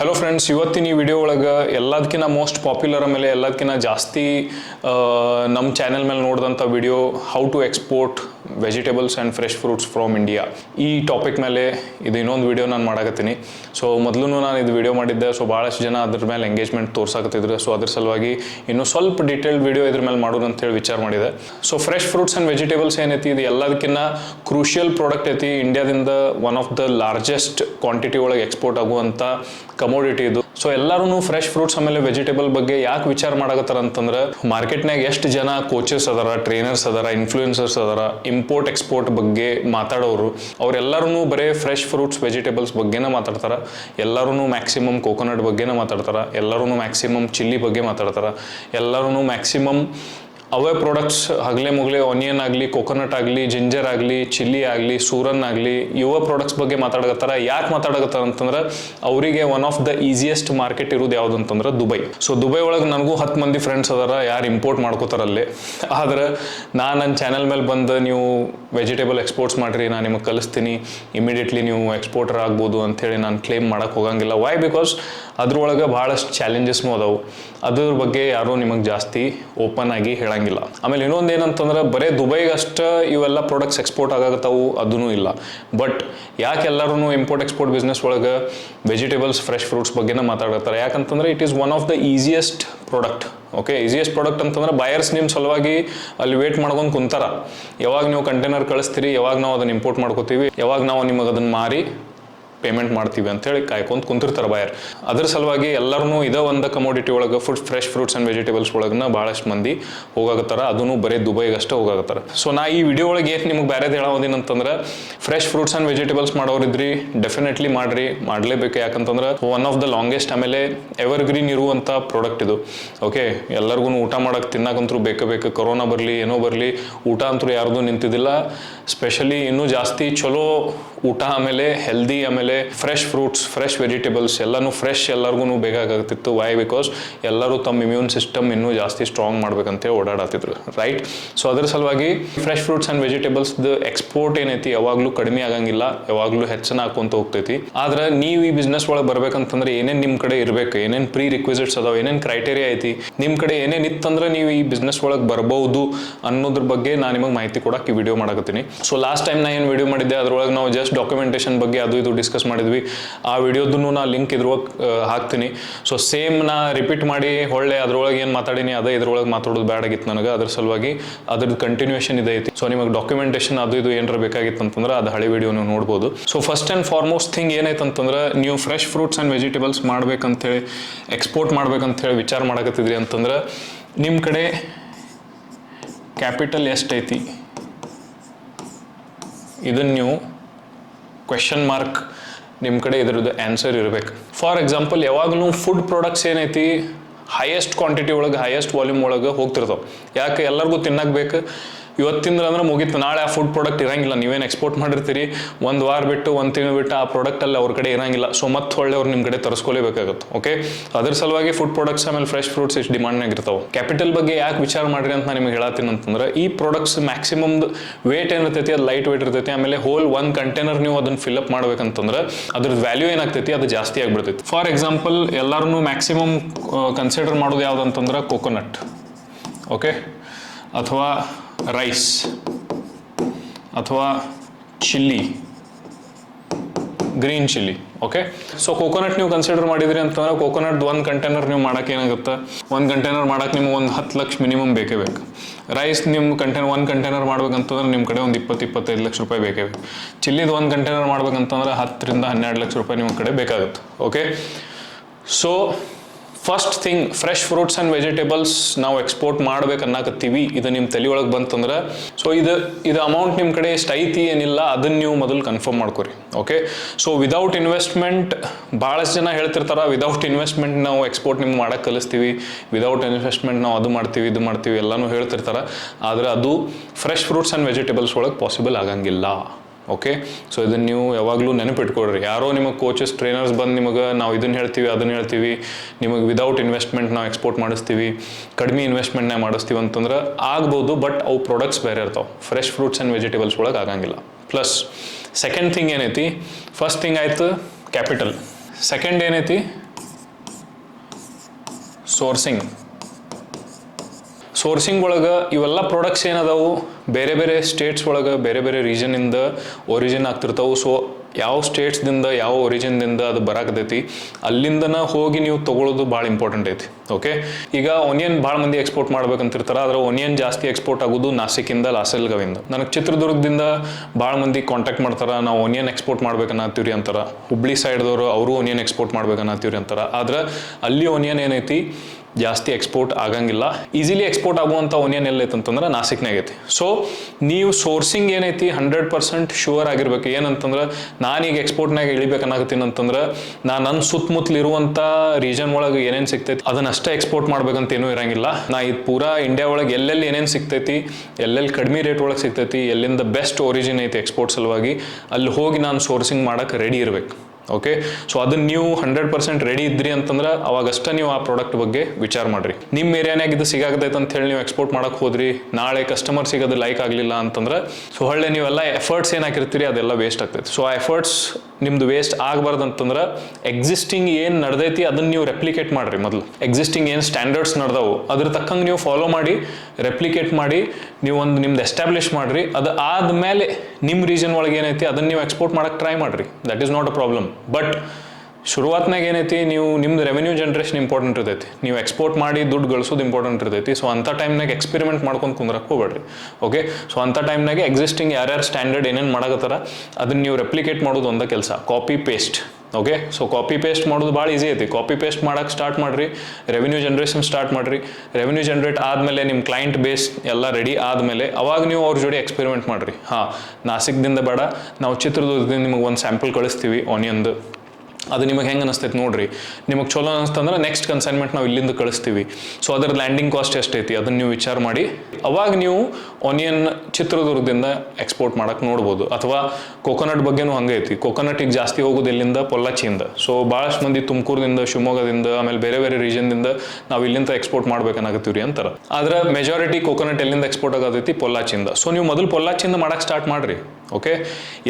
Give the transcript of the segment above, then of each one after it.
Hello friends ಇವತ್ತಿನ ಈ video ಒಳಗೆ ಎಲ್ಲದಕ್ಕಿಂತ ಮೋಸ್ಟ್ ಪಾಪ್ಯುಲರ್ ಆಮೇಲೆ ಎಲ್ಲದಕ್ಕಿಂತ ಜಾಸ್ತಿ ನಮ್ಮ ಚಾನೆಲ್ ಮೇಲೆ ನೋಡಿದಂಥ video how to export vegetables and fresh fruits from India ಈ ಟಾಪಿಕ್ ಮೇಲೆ ಇದು ಇನ್ನೊಂದು ವೀಡಿಯೋ ನಾನು ಮಾಡಕತ್ತೀನಿ. ಸೊ ಮೊದಲು ನಾನು ಇದು ವೀಡಿಯೋ ಮಾಡಿದ್ದೆ. ಸೊ ಭಾಳಷ್ಟು ಜನ ಅದ್ರ ಮೇಲೆ ಎಂಗೇಜ್ಮೆಂಟ್ ತೋರ್ಸಾಕತ್ತಿದ್ರು. ಸೊ ಅದ್ರ ಸಲುವಾಗಿ ಇನ್ನೂ ಸ್ವಲ್ಪ ಡೀಟೇಲ್ಡ್ ವೀಡಿಯೋ ಇದ್ರ ಮೇಲೆ ಮಾಡೋದು ಅಂತೇಳಿ ವಿಚಾರ ಮಾಡಿದೆ. So fresh fruits and vegetables ಏನೈತಿ? ಇದು ಎಲ್ಲದಕ್ಕಿಂತ ಕ್ರೂಷಿಯಲ್ ಪ್ರಾಡಕ್ಟ್ ಐತಿ. ಇಂಡಿಯಾದಿಂದ one of the largest quantity ಒಳಗೆ ಎಕ್ಸ್ಪೋರ್ಟ್ ಆಗುವಂಥ ಕಮೋಡಿಟಿ ಇದು. ಸೊ ಎಲ್ಲರೂ ಫ್ರೆಶ್ ಫ್ರೂಟ್ಸ್ ಆಮೇಲೆ ವೆಜಿಟೇಬಲ್ ಬಗ್ಗೆ ಯಾಕೆ ವಿಚಾರ ಮಾಡಕತ್ತಾರ ಅಂತಂದ್ರೆ ಮಾರ್ಕೆಟ್ನಾಗ ಎಷ್ಟು ಜನ ಕೋಚಸ್ ಅದಾರ ಟ್ರೈನರ್ಸ್ ಅದಾರ ಇನ್ಫ್ಲೂಯೆನ್ಸರ್ಸ್ ಅದಾರ ಇಂಪೋರ್ಟ್ ಎಕ್ಸ್ಪೋರ್ಟ್ ಬಗ್ಗೆ ಮಾತಾಡೋರು ಅವರೆಲ್ಲರೂ ಬರೀ ಫ್ರೆಶ್ ಫ್ರೂಟ್ಸ್ ವೆಜಿಟೇಬಲ್ಸ್ ಬಗ್ಗೆನೇ ಮಾತಾಡ್ತಾರ. ಎಲ್ಲರೂ ಮ್ಯಾಕ್ಸಿಮಮ್ ಕೋಕೋನಟ್ ಬಗ್ಗೆನೇ ಮಾತಾಡ್ತಾರ. ಎಲ್ಲರೂ ಮ್ಯಾಕ್ಸಿಮಮ್ ಚಿಲ್ಲಿ ಬಗ್ಗೆ ಮಾತಾಡ್ತಾರ. ಎಲ್ಲರೂ ಮ್ಯಾಕ್ಸಿಮಮ್ ಅವೇ ಪ್ರಾಡಕ್ಟ್ಸ್ ಹಗಲೆ ಮುಗಲೆ ಆನಿಯನ್ ಆಗಲಿ ಕೊಕೊನಟ್ ಆಗಲಿ ಜಿಂಜರ್ ಆಗಲಿ ಚಿಲ್ಲಿ ಆಗಲಿ, ಸೂರನ್ ಆಗಲಿ ಇವ ಪ್ರಾಡಕ್ಟ್ಸ್ ಬಗ್ಗೆ ಮಾತಾಡಕತ್ತಾರ. ಯಾಕೆ ಮಾತಾಡಕತ್ತಾರ ಅಂತಂದ್ರೆ, ಅವರಿಗೆ one of the easiest market ಇರೋದು ಯಾವುದು ಅಂತಂದ್ರೆ ದುಬೈ ಸೊ ದುಬೈ ಒಳಗೆ ನನಗೂ ಹತ್ತು ಮಂದಿ ಫ್ರೆಂಡ್ಸ್ ಅದಾರ, ಯಾರು ಇಂಪೋರ್ಟ್ ಮಾಡ್ಕೋತಾರ ಅಲ್ಲಿ. ಆದ್ರೆ, ನಾನು ನನ್ನ ಚಾನಲ್ ಮೇಲೆ ಬಂದು ನೀವು ವೆಜಿಟೇಬಲ್ ಎಕ್ಸ್ಪೋರ್ಟ್ಸ್ ಮಾಡಿರಿ, ನಾನು ನಿಮಗೆ ಕಲಿಸ್ತೀನಿ. ಇಮಿಡಿಯೇಟ್ಲಿ ನೀವು ಎಕ್ಸ್ಪೋರ್ಟರ್ ಆಗ್ಬೋದು ಅಂಥೇಳಿ ನಾನು ಕ್ಲೇಮ್ ಮಾಡೋಕೆ ಹೋಗಂಗಿಲ್ಲ. ವೈ ಬಿಕಾಸ್ ಅದ್ರೊಳಗೆ ಭಾಳಷ್ಟು ಚಾಲೆಂಜಸ್ನೂ ಅದಾವು ಅದ್ರ ಬಗ್ಗೆ ಯಾರೂ ನಿಮಗೆ ಜಾಸ್ತಿ ಓಪನ್ ಆಗಿ ಹೇಳಂಗಿಲ್ಲ. ಆಮೇಲೆ ಇನ್ನೊಂದು ಏನಂತಂದ್ರೆ ಬರೀ ದುಬೈಗೆ ಅಷ್ಟು ಇವೆಲ್ಲ ಪ್ರಾಡಕ್ಟ್ಸ್ ಎಕ್ಸ್ಪೋರ್ಟ್ ಆಗತ್ತವು ಅದೂ ಇಲ್ಲ. ಬಟ್ ಯಾಕೆ ಎಲ್ಲರೂ ಇಂಪೋರ್ಟ್ ಎಕ್ಸ್ಪೋರ್ಟ್ ಬಿಸ್ನೆಸ್ ಒಳಗೆ ವೆಜಿಟೇಬಲ್ಸ್ ಫ್ರೆಶ್ ಫ್ರೂಟ್ಸ್ ಬಗ್ಗೆನೇ ಮಾತಾಡತ್ತಾರೆ? ಯಾಕಂತಂದ್ರೆ it is one of the easiest product okay easiest product ಅಂತಂದ್ರೆ ಬಯರ್ಸ್ ನಿಮ್ಮ ಸಲುವಾಗಿ ಅಲ್ಲಿ ವೇಟ್ ಮಾಡ್ಕೊಂಡು ಕುಂತಾರ. ಯಾವಾಗ ನೀವು ಕಂಟೈನರ್ ಕಳಿಸ್ತೀರಿ, ಯಾವಾಗ ನಾವು ಅದನ್ನ ಇಂಪೋರ್ಟ್ ಮಾಡ್ಕೋತೀವಿ, ಯಾವಾಗ ನಾವು ನಿಮಗೆ ಅದನ್ನು ಮಾರಿ ಪೇಮೆಂಟ್ ಮಾಡ್ತೀವಿ ಅಂತೇಳಿ ಕಾಯ್ಕೊಂತ ಕುಂತಿರ್ತಾರೆ ಬಾಯರ್ ಅದ್ರ ಸಲುವಾಗಿ ಎಲ್ಲರೂ ಇದೇ ಒಂದು ಕಮೋಡಿಟಿ ಒಳಗೆ food fresh fruits and vegetables ಒಳಗನ್ನ ಭಾಳಷ್ಟು ಮಂದಿ ಹೋಗಾಕತ್ತಾರ. ಅದನ್ನು ಬರೀ ದುಬೈಗೆ ಅಷ್ಟೇ ಹೋಗಾಕತ್ತಾರ. ಸೊ ನಾ ಈ ವಿಡಿಯೋ ಒಳಗೆ ಏನು ನಿಮಗೆ ಬೇರೆದು ಹೇಳೋದೇನಂತಂದ್ರೆ ಫ್ರೆಶ್ ಫ್ರೂಟ್ಸ್ ಆ್ಯಂಡ್ ವೆಜಿಟೇಬಲ್ಸ್ ಮಾಡೋರಿದ್ರಿ ಡೆಫಿನೆಟ್ಲಿ ಮಾಡಿರಿ, ಮಾಡಲೇಬೇಕು. ಯಾಕಂತಂದ್ರೆ ಒನ್ ಆಫ್ ದ ಲಾಂಗೆಸ್ಟ್ ಆಮೇಲೆ ಎವರ್ ಗ್ರೀನ್ ಇರುವಂಥ ಪ್ರಾಡಕ್ಟ್ ಇದು. ಓಕೆ ಎಲ್ಲರಿಗೂ ಊಟ ಮಾಡಕ್ಕೆ ತಿನ್ನಕಂತರೂ ಬೇಕೇ ಬೇಕು ಕೊರೋನಾ ಬರಲಿ, ಏನೋ ಬರಲಿ, ಊಟ ಅಂತೂ ಯಾರ್ದು ನಿಂತಿದ್ದಿಲ್ಲ. ಸ್ಪೆಷಲಿ ಇನ್ನೂ ಜಾಸ್ತಿ ಚಲೋ ಊಟ ಆಮೇಲೆ ಹೆಲ್ದಿ ಆಮೇಲೆ ಫ್ರೆಶ್ ಫ್ರೂಟ್ಸ್ ಫ್ರೆಶ್ ವೆಜಿಟೇಬಲ್ಸ್ ಎಲ್ಲನೂ ಫ್ರೆಶ್ ಎಲ್ಲರಿಗೂ ಬೇಕಾಗತ್ತಿತ್ತು. ವೈ ಬಿಕಾಸ್ ಎಲ್ಲರೂ ತಮ್ಮ ಇಮ್ಯೂನ್ ಸಿಸ್ಟಮ್ ಇನ್ನೂ ಜಾಸ್ತಿ ಸ್ಟ್ರಾಂಗ್ ಮಾಡ್ಬೇಕಂತ ಓಡಾಡತ್ತಿದ್ರು. ರೈಟ್ ಸೊ ಅದರ ಸಲುವಾಗಿ fresh fruits and vegetables export ಏನೈತಿ ಯಾವಾಗಲೂ ಕಡಿಮೆ ಆಗಂಗಿಲ್ಲ. ಯಾವಾಗಲೂ ಹೆಚ್ಚನ ಹಾಕೊಂತ ಹೋಗ್ತೈತಿ. ಆದ್ರೆ ನೀವು ಈ ಬಿಸ್ನೆಸ್ ಒಳಗೆ ಬರ್ಬೇಕಂತಂದ್ರೆ ಏನೇನು ನಿಮ್ಮ ಕಡೆ ಇರಬೇಕು, ಏನೇನು ಪ್ರೀ ರಿಕ್ವಿಸಿಟ್ಸ್ ಅದಾವ, ಏನೇನು ಕ್ರೈಟೇರಿಯಾ ಐತಿ ನಿಮ್ಮ ಕಡೆ ಏನೇನು ಇತ್ತಂದ್ರೆ ನೀವು ಈ ಬಿಸ್ನೆಸ್ ಒಳಗೆ ಬರಬಹುದು ಅನ್ನೋದ್ರ ಬಗ್ಗೆ ನಾನು ನಿಮಗೆ ಮಾಹಿತಿ ಕೊಡಕ್ಕೆ ವಿಡಿಯೋ ಮಾಡಕತ್ತೀನಿ. ಸೊ ಲಾಸ್ಟ್ ಟೈಮ್ ನಾ ಏನು ವಿಡಿಯೋ ಮಾಡಿದ್ದೆ, ಅದ್ರೊಳಗೆ ನಾವು ಜಸ್ಟ್ ಡಾಕ್ಯುಮೆಂಟೇಷನ್ ಬಗ್ಗೆ ಅದು ಇದು ಡಿಸ್ಕಸ್ ಮಾಡಿದ್ವಿ. ಆ ವಿಡಿಯೋದನ್ನು ನಾ ಲಿಂಕ್ ಇದ್ರೊಳಗೆ ಹಾಕ್ತೀನಿ. ಸೊ ಸೇಮ್ ನಾ ರಿಪೀಟ್ ಮಾಡಿ ಒಳ್ಳೆ ಅದ್ರೊಳಗೆ ಏನು ಮಾತಾಡೀನಿ, ಅದೇ ಇದ್ರೊಳಗೆ ಮಾತಾಡೋದು ಬ್ಯಾಡ್ ಆಗಿತ್ತು ನನಗೆ. ಅದ್ರ ಸಲುವಾಗಿ ಅದ್ರದ್ದು ಕಂಟಿನ್ಯೂಷನ್ ಇದೆ ಸೊ ನಿಮಗೆ ಡಾಕ್ಯುಮೆಂಟೇಷನ್ ಅದು ಇದು ಏನಾರ ಬೇಕಾಗಿತ್ತು ಅಂತಂದ್ರೆ ಅದು ಹಳೆ ವಿಡಿಯೋ ನೀವು ನೋಡ್ಬೋದು. So first and foremost thing ಏನಾಯ್ತು ಅಂತಂದ್ರೆ ನೀವು ಫ್ರೆಶ್ ಫ್ರೂಟ್ಸ್ ಆ್ಯಂಡ್ ವೆಜಿಟೇಬಲ್ಸ್ ಮಾಡ್ಬೇಕಂತೇಳಿ ಎಕ್ಸ್ಪೋರ್ಟ್ ಮಾಡ್ಬೇಕಂತೇಳಿ ವಿಚಾರ ಮಾಡಕತ್ತಿದ್ರಿ ಅಂತಂದ್ರೆ ನಿಮ್ಮ ಕಡೆ ಕ್ಯಾಪಿಟಲ್ ಎಷ್ಟೈತಿ? ಇದನ್ನು ನೀವು ಕ್ವೆಶನ್ ಮಾರ್ಕ್ ನಿಮ್ಮ ಕಡೆ ಇದ್ರದ್ದು ಆನ್ಸರ್ ಇರಬೇಕು. ಫಾರ್ ಎಕ್ಸಾಂಪಲ್ ಯಾವಾಗಲೂ ಫುಡ್ ಪ್ರಾಡಕ್ಟ್ಸ್ ಏನೈತಿ ಹೈಯೆಸ್ಟ್ ಕ್ವಾಂಟಿಟಿ ಒಳಗೆ ಹೈಯೆಸ್ಟ್ ವಾಲ್ಯೂಮ್ ಒಳಗೆ ಹೋಗ್ತಿರ್ತಾವೆ. ಯಾಕೆ? ಎಲ್ಲರಿಗೂ ತಿನ್ನಕ್ಕೆ ಬೇಕು. ಇವತ್ತಿಂದ್ರ ಅಂದ್ರೆ ಮುಗೀತು. ನಾಳೆ ಆ ಫುಡ್ ಪ್ರಾಡಕ್ಟ್ ಇರಂಗಿಲ್ಲ. ನೀವೇನು ಎಕ್ಸ್ಪೋರ್ಟ್ ಮಾಡಿರ್ತೀರಿ? ಒಂದು ವಾರ ಬಿಟ್ಟು, ಒಂದು ತಿಂಗಳು ಬಿಟ್ಟು ಆ ಪ್ರಾಡಕ್ಟ್ ಅಲ್ಲಿ ಅವ್ರ ಕಡೆ ಇರಂಗಿಲ್ಲ. ಸೊ ಮತ್ತೆ ಒಳ್ಳೆಯವ್ರು ನಿಮ್ಮ ಕಡೆ ತರಿಸ್ಕೊಳ್ಬೇಕಾಗುತ್ತೆ ಓಕೆ ಅದ್ರ ಸಲುವಾಗಿ ಫುಡ್ ಪ್ರಾಡಕ್ಟ್ಸ್ ಆಮೇಲೆ ಫ್ರೆಶ್ ಫ್ರೂಟ್ಸ್ ಇಷ್ಟು ಡಿಮಾಂಡ್ನಾಗ ಇರ್ತಾವೆ ಕ್ಯಾಪಿಟಲ್ ಬಗ್ಗೆ ಯಾಕೆ ವಿಚಾರ ಮಾಡ್ರಿ ಅಂತ ನಾನು ನಿಮಗೆ ಹೇಳತ್ತೀನಿ ಅಂತಂದ್ರೆ, ಈ ಪ್ರಾಡಕ್ಟ್ಸ್ ಮ್ಯಾಕ್ಸಿಮಮ್ ವೇಟ್ ಏನಿರ್ತೈತಿ, ಅದು ಲೈಟ್ ವೇಟ್ ಇರ್ತೈತಿ, ಆಮೇಲೆ ಹೋಲ್ ಒಂದು ಕಂಟೈನರ್ ನೀವು ಅದನ್ನ ಫಿಲ್ಅಪ್ ಮಾಡ್ಬೇಕಂತಂದ್ರೆ ಅದ್ರ ವ್ಯಾಲ್ಯೂ ಏನಾಗ್ತೈತಿ, ಅದು ಜಾಸ್ತಿ ಆಗಿಬಿಡ್ತೈತಿ. ಫಾರ್ ಎಕ್ಸಾಂಪಲ್ ಎಲ್ಲರೂ ಮ್ಯಾಕ್ಸಿಮಮ್ ಕನ್ಸಿಡರ್ ಮಾಡೋದು ಯಾವ್ದಂತಂದ್ರೆ ಕೋಕೋನಟ್ ಓಕೆ ಅಥವಾ ರೈಸ್ ಅಥವಾ chilli, green chilli okay so coconut ನೀವು ಕನ್ಸಿಡರ್ ಮಾಡಿದ್ರಿ ಅಂತಂದ್ರೆ ಕೋಕೋನಟ್ ಒಂದು ಕಂಟೈನರ್ ನೀವು ಮಾಡೋಕೆ ಏನಾಗುತ್ತೆ? ಒಂದು ಕಂಟೈನರ್ ಮಾಡೋಕೆ ನಿಮ್ಗೆ ಒಂದು ಹತ್ತು ಲಕ್ಷ ಮಿನಿಮಮ್ ಬೇಕೇ ಬೇಕು. ರೈಸ್ ನಿಮ್ಮ ಕಂಟೈನರ್ ಒಂದು ಕಂಟೈನರ್ ಮಾಡ್ಬೇಕಂತಂದ್ರೆ ನಿಮ್ಮ ಕಡೆ ಒಂದು ಇಪ್ಪತ್ತು, ಇಪ್ಪತ್ತೈದು ಲಕ್ಷ ರೂಪಾಯಿ ಬೇಕೇ ಬೇಕು. ಚಿಲ್ಲಿದು ಒಂದು ಕಂಟೈನರ್ ಮಾಡ್ಬೇಕಂತಂದ್ರೆ ಹತ್ತರಿಂದ ಹನ್ನೆರಡು ಲಕ್ಷ ರೂಪಾಯಿ ನಿಮ್ಮ ಕಡೆ ಬೇಕಾಗುತ್ತೆ okay so first thing fresh fruits and vegetables ನಾವು ಎಕ್ಸ್ಪೋರ್ಟ್ ಮಾಡ್ಬೇಕು ಅನ್ನಕತ್ತೀವಿ. ಇದು ನಿಮ್ಮ ತಲೆಯೊಳಗೆ ಬಂತಂದ್ರೆ ಸೊ ಇದು ಇದು ಅಮೌಂಟ್ ನಿಮ್ಮ ಕಡೆ ಎಷ್ಟು ಐತಿ ಏನಿಲ್ಲ ಅದನ್ನು ನೀವು ಮೊದಲು ಕನ್ಫರ್ಮ್ ಮಾಡ್ಕೊರಿ ಓಕೆ ಸೊ ವಿದೌಟ್ ಇನ್ವೆಸ್ಟ್ಮೆಂಟ್ ಭಾಳಷ್ಟು ಜನ ಹೇಳ್ತಿರ್ತಾರೆ ವಿದೌಟ್ ಇನ್ವೆಸ್ಟ್ಮೆಂಟ್ ನಾವು ಎಕ್ಸ್ಪೋರ್ಟ್ ನಿಮ್ಗೆ ಮಾಡಕ್ಕೆ ಕಲಿಸ್ತೀವಿ. ವಿದೌಟ್ ಇನ್ವೆಸ್ಟ್ಮೆಂಟ್ ನಾವು ಅದು ಮಾಡ್ತೀವಿ, ಇದು ಮಾಡ್ತೀವಿ, ಎಲ್ಲನೂ ಹೇಳ್ತಿರ್ತಾರೆ. ಆದರೆ ಅದು ಫ್ರೆಶ್ ಫ್ರೂಟ್ಸ್ ಆ್ಯಂಡ್ ವೆಜಿಟೇಬಲ್ಸ್ ಒಳಗೆ ಪಾಸಿಬಲ್ ಆಗಂಗಿಲ್ಲ. ಓಕೆ ಸೊ ಇದನ್ನು ನೀವು ಯಾವಾಗಲೂ ನೆನಪಿಟ್ಕೊಡ್ರಿ ಯಾರೋ ನಿಮಗೆ ಕೋಚಸ್ ಟ್ರೈನರ್ಸ್ ಬಂದು ನಿಮಗೆ ನಾವು ಇದನ್ನು ಹೇಳ್ತೀವಿ, ಅದನ್ನು ಹೇಳ್ತೀವಿ, ನಿಮಗೆ ವಿದೌಟ್ ಇನ್ವೆಸ್ಟ್ಮೆಂಟ್ ನಾವು ಎಕ್ಸ್ಪೋರ್ಟ್ ಮಾಡಿಸ್ತೀವಿ, ಕಡಿಮೆ ಇನ್ವೆಸ್ಟ್ಮೆಂಟ್ನೇ ಮಾಡಿಸ್ತೀವಿ ಅಂತಂದ್ರೆ ಆಗ್ಬೋದು ಬಟ್ ಅವು ಪ್ರಾಡಕ್ಟ್ಸ್ ಬೇರೆ ಇರ್ತಾವೆ. ಫ್ರೆಶ್ ಫ್ರೂಟ್ಸ್ ಆ್ಯಂಡ್ ವೆಜಿಟೇಬಲ್ಸ್ ಒಳಗೆ ಆಗಂಗಿಲ್ಲ. ಪ್ಲಸ್ ಸೆಕೆಂಡ್ ಥಿಂಗ್ ಏನೈತಿ? ಫಸ್ಟ್ ಥಿಂಗ್ ಆಯಿತು ಕ್ಯಾಪಿಟಲ್ ಸೆಕೆಂಡ್ ಏನೈತಿ? ಸೋರ್ಸಿಂಗ್ ಸೋರ್ಸಿಂಗ್ ಒಳಗೆ ಇವೆಲ್ಲ ಪ್ರಾಡಕ್ಟ್ಸ್ ಏನದಾವು ಬೇರೆ ಬೇರೆ ಸ್ಟೇಟ್ಸ್ ಒಳಗೆ ಬೇರೆ ಬೇರೆ ರೀಜನಿಂದ ಒರಿಜಿನ್ ಆಗ್ತಿರ್ತಾವೆ. ಸೊ ಯಾವ ಸ್ಟೇಟ್ಸ್ದಿಂದ ಯಾವ ಒರಿಜಿನ್ದಿಂದ ಅದು ಬರಾಕತೈತಿ, ಅಲ್ಲಿಂದನ ಹೋಗಿ ನೀವು ತೊಗೊಳೋದು ಭಾಳ ಇಂಪಾರ್ಟೆಂಟ್ ಐತಿ. ಓಕೆ ಈಗ ಒನಿಯನ್ ಭಾಳ ಮಂದಿ ಎಕ್ಸ್ಪೋರ್ಟ್ ಮಾಡ್ಬೇಕಂತಿರ್ತಾರೆ, ಆದ್ರೆ ಒನಿಯನ್ ಜಾಸ್ತಿ ಎಕ್ಸ್ಪೋರ್ಟ್ ಆಗೋದು ನಾಸಿಕಿಂದ ಲಾಸಲ್ಗವಿಂದ. ನನಗೆ ಚಿತ್ರದುರ್ಗದಿಂದ ಭಾಳ ಮಂದಿ ಕಾಂಟ್ಯಾಕ್ಟ್ ಮಾಡ್ತಾರೆ, ನಾವು ಒನಿಯನ್ ಎಕ್ಸ್ಪೋರ್ಟ್ ಮಾಡ್ಬೇಕನ್ನತ್ತೀವ್ರಿ ಅಂತಾರೆ. ಹುಬ್ಳಿ ಸೈಡ್ದವರು ಅವರು ಒನಿಯನ್ ಎಕ್ಸ್ಪೋರ್ಟ್ ಮಾಡ್ಬೇಕನ್ನತ್ತೀವ್ರಿ ಅಂತಾರೆ. ಆದ್ರೆ ಅಲ್ಲಿ ಒನಿಯನ್ ಏನೈತಿ, ಜಾಸ್ತಿ ಎಕ್ಸ್ಪೋರ್ಟ್ ಆಗಂಗಿಲ್ಲ. ಈಸಿಲಿ ಎಕ್ಸ್ಪೋರ್ಟ್ ಆಗುವಂಥ ಒನಿಯನ್ ಎಲ್ಲೈತೆ ಅಂತಂದ್ರೆ ನಾಸಿಕ್ನಾಗ ಐತಿ ಸೊ ನೀವು ಸೋರ್ಸಿಂಗ್ ಏನೈತಿ ಹಂಡ್ರೆಡ್ ಪರ್ಸೆಂಟ್ ಶೂರ್ ಆಗಿರ್ಬೇಕು. ಏನಂತಂದ್ರೆ, ನಾನೀಗ ಎಕ್ಸ್ಪೋರ್ಟ್ನಾಗ ಇಳಿಬೇಕನ್ನಾಗತ್ತೀನಂತಂದ್ರೆ ನಾನು ನನ್ನ ಸುತ್ತಮುತ್ತಲಿರುವಂಥ ರೀಜನ್ ಒಳಗೆ ಏನೇನು ಸಿಗ್ತೈತಿ, ಅದನ್ನ ಅಷ್ಟೇ ಎಕ್ಸ್ಪೋರ್ಟ್ ಮಾಡ್ಬೇಕಂತ ಏನೂ ಇರಂಗಿಲ್ಲ. ನಾ ಇದು ಪೂರಾ ಇಂಡಿಯಾ ಒಳಗೆ ಎಲ್ಲೆಲ್ಲಿ ಏನೇನು ಸಿಗ್ತೈತಿ, ಎಲ್ಲೆಲ್ಲಿ ಕಡಿಮೆ ರೇಟ್ ಒಳಗೆ ಸಿಗ್ತೈತಿ, ಎಲ್ಲಿಂದ ಬೆಸ್ಟ್ ಒರಿಜಿನ್ ಐತಿ ಎಕ್ಸ್ಪೋರ್ಟ್ ಸಲುವಾಗಿ, ಅಲ್ಲಿ ಹೋಗಿ ನಾನು ಸೋರ್ಸಿಂಗ್ ಮಾಡೋಕ್ಕೆ ರೆಡಿ ಇರಬೇಕು. ಓಕೆ ಸೊ ಅದನ್ನ ನೀವು ಹಂಡ್ರೆಡ್ ಪರ್ಸೆಂಟ್ ರೆಡಿ ಇದ್ರಿ ಅಂತಂದ್ರೆ ಅವಾಗಷ್ಟೇ ನೀವು ಆ ಪ್ರಾಡಕ್ಟ್ ಬಗ್ಗೆ ವಿಚಾರ ಮಾಡ್ರಿ. ನಿಮ್ಮ ಏರಿಯಾನಾಗ ಇದು ಸಿಗಾಕತೈತೆ ಅಂತ ಹೇಳಿ ನೀವು ಎಕ್ಸ್ಪೋರ್ಟ್ ಮಾಡಕ್ಕೆ ಹೋದ್ರಿ, ನಾಳೆ ಕಸ್ಟಮರ್ ಸಿಗೋದು ಲೈಕ್ ಆಗಲಿಲ್ಲ ಅಂತಂದ್ರೆ, ಸೊ ಹೊಳ್ಳೆ ನೀವೆಲ್ಲ ಎಫರ್ಟ್ಸ್ ಏನಾಕಿರ್ತೀರಿ ಅದೆಲ್ಲ ವೇಸ್ಟ್ ಆಗ್ತೈತೆ. ಸೊ ಆ ಎಫರ್ಟ್ಸ್ ನಿಮ್ದು ವೇಸ್ಟ್ ಆಗಬಾರ್ದು ಅಂತಂದ್ರೆ ಎಕ್ಸಿಸ್ಟಿಂಗ್ ಏನು ನಡೆದೈತಿ ಅದನ್ನ ನೀವು ರೆಪ್ಲಿಕೇಟ್ ಮಾಡ್ರಿ ಮೊದಲು. ಎಕ್ಸಿಸ್ಟಿಂಗ್ ಏನು ಸ್ಟ್ಯಾಂಡರ್ಡ್ಸ್ ನಡೆದವು, ಅದ್ರ ತಕ್ಕಂಗೆ ನೀವು ಫಾಲೋ ಮಾಡಿ ರೆಪ್ಲಿಕೇಟ್ ಮಾಡಿ, ನೀವು ಒಂದು ನಿಮ್ದು ಎಸ್ಟಾಬ್ಲಿಷ್ ಮಾಡ್ರಿ, ಅದು ಆದಮೇಲೆ ನಿಮ್ಮ ರೀಜನ್ ಒಳಗೆ ಏನೈತಿ ಅದನ್ನ ನೀವು ಎಕ್ಸ್ಪೋರ್ಟ್ ಮಾಡೋಕ್ಕೆ ಟ್ರೈ ಮಾಡ್ರಿ. That is not a problem but ಶುರುವಾತ್ನಾಗ ಏನೈತಿ, ನೀವು ನಿಮ್ದು ರೆವೆನ್ಯೂ ಜನ್ರೇಷನ್ ಇಂಪಾರ್ಟೆಂಟ್ ಇರ್ತೈತಿ. ನೀವು ಎಕ್ಸ್ಪೋರ್ಟ್ ಮಾಡಿ ದುಡ್ಡು ಗಳಿಸೋದು ಇಂಪಾರ್ಟೆಂಟ್ ಇರ್ತೈತಿ. ಸೊ ಅಂಥ ಟೈಮ್ನಾಗ ಎಕ್ಸ್ಪೆರಿಮೆಂಟ್ ಮಾಡ್ಕೊಂಡು ಕುಂದ್ರಕ್ಕೆ ಹೋಗ್ಬೇಡ್ರಿ. ಓಕೆ ಸೊ ಅಂಥ ಟೈಮ್ನಾಗೆ ಎಕ್ಸಿಸ್ಟಿಂಗ್ ಯಾರ್ಯಾರು ಸ್ಟ್ಯಾಂಡರ್ಡ್ ಏನೇನು ಮಾಡಕತ್ತಾರ, ಅದನ್ನ ನೀವು ರೆಪ್ಲಿಕೇಟ್ ಮಾಡೋದು ಒಂದು ಕೆಲಸ. Copy paste okay so copy paste ಮಾಡೋದು ಭಾಳ ಈಸಿ ಐತಿ. ಕಾಪಿ ಪೇಸ್ಟ್ ಮಾಡೋಕ್ಕೆ ಸ್ಟಾರ್ಟ್ ಮಾಡಿರಿ. ರೆವೆನ್ಯೂ ಜನ್ರೇಷನ್ ಸ್ಟಾರ್ಟ್ ಮಾಡಿರಿ. ರೆವೆನ್ಯೂ ಜನ್ರೇಟ್ ಆದಮೇಲೆ ನಿಮ್ಮ ಕ್ಲೈಂಟ್ ಬೇಸ್ ಎಲ್ಲ ರೆಡಿ ಆದಮೇಲೆ ಅವಾಗ ನೀವು ಅವ್ರ ಜೋಡಿ ಎಕ್ಸ್ಪೆರಿಮೆಂಟ್ ಮಾಡಿರಿ. ಹಾಂ, ನಾಸಿಕ್ದಿಂದ ಬೇಡ. ನಾವು ಚಿತ್ರದುರ್ಗದಿಂದ ನಿಮಗೆ ಒಂದು ಸ್ಯಾಂಪಲ್ ಕಳಿಸ್ತೀವಿ ಆನಿಯನ್ದು ಅದು ನಿಮಗೆ ಹೆಂಗೆ ಅನಿಸ್ತೈತೆ ನೋಡ್ರಿ. ನಿಮಗೆ ಚಲೋ ಅನಿಸ್ತಂದ್ರೆ ನೆಕ್ಸ್ಟ್ ಕನ್ಸೈನ್ಮೆಂಟ್ ನಾವು ಇಲ್ಲಿಂದ ಕಳಿಸ್ತೀವಿ. ಸೊ ಅದರ ಲ್ಯಾಂಡಿಂಗ್ ಕಾಸ್ಟ್ ಎಷ್ಟೈತಿ ಅದನ್ನು ನೀವು ವಿಚಾರ ಮಾಡಿ. ಅವಾಗ ನೀವು ಆನಿಯನ್ ಚಿತ್ರದುರ್ಗದಿಂದ ಎಕ್ಸ್ಪೋರ್ಟ್ ಮಾಡಕ್ಕೆ ನೋಡ್ಬೋದು. ಅಥವಾ ಕೊಕೊನಟ್ ಬಗ್ಗೆನೂ ಹಂಗೆ ಐತಿ. ಕೋಕೋನಟ್ ಈಗ ಜಾಸ್ತಿ ಹೋಗೋದು ಇಲ್ಲಿಂದ ಪೊಲ್ಲಾಚಿಯಿಂದ. ಸೊ ಭಾಳಷ್ಟು ಮಂದಿ ತುಮಕೂರಿನಿಂದ, ಶಿವಮೊಗ್ಗದಿಂದ, ಆಮೇಲೆ ಬೇರೆ ಬೇರೆ ರೀಜನ್ದಿಂದ ನಾವು ಇಲ್ಲಿಂದ ಎಕ್ಸ್ಪೋರ್ಟ್ ಮಾಡ್ಬೇಕನ್ನಾಗತ್ತೀವಿ ರೀ ಅಂತಾರೆ. ಆದ್ರೆ ಮೆಜಾರಿಟಿ ಕೊಕೊನಟ್ ಎಲ್ಲಿಂದ ಎಕ್ಸ್ಪೋರ್ಟ್ ಆಗೋದೈತಿ? ಪೊಲ್ಲಾಚಿಯಿಂದ ಸೊ ನೀವು ಮೊದಲು ಪೊಲ್ಲಾಚಿಯಿಂದ ಮಾಡಕ್ಕೆ ಸ್ಟಾರ್ಟ್ ಮಾಡ್ರಿ. ಓಕೆ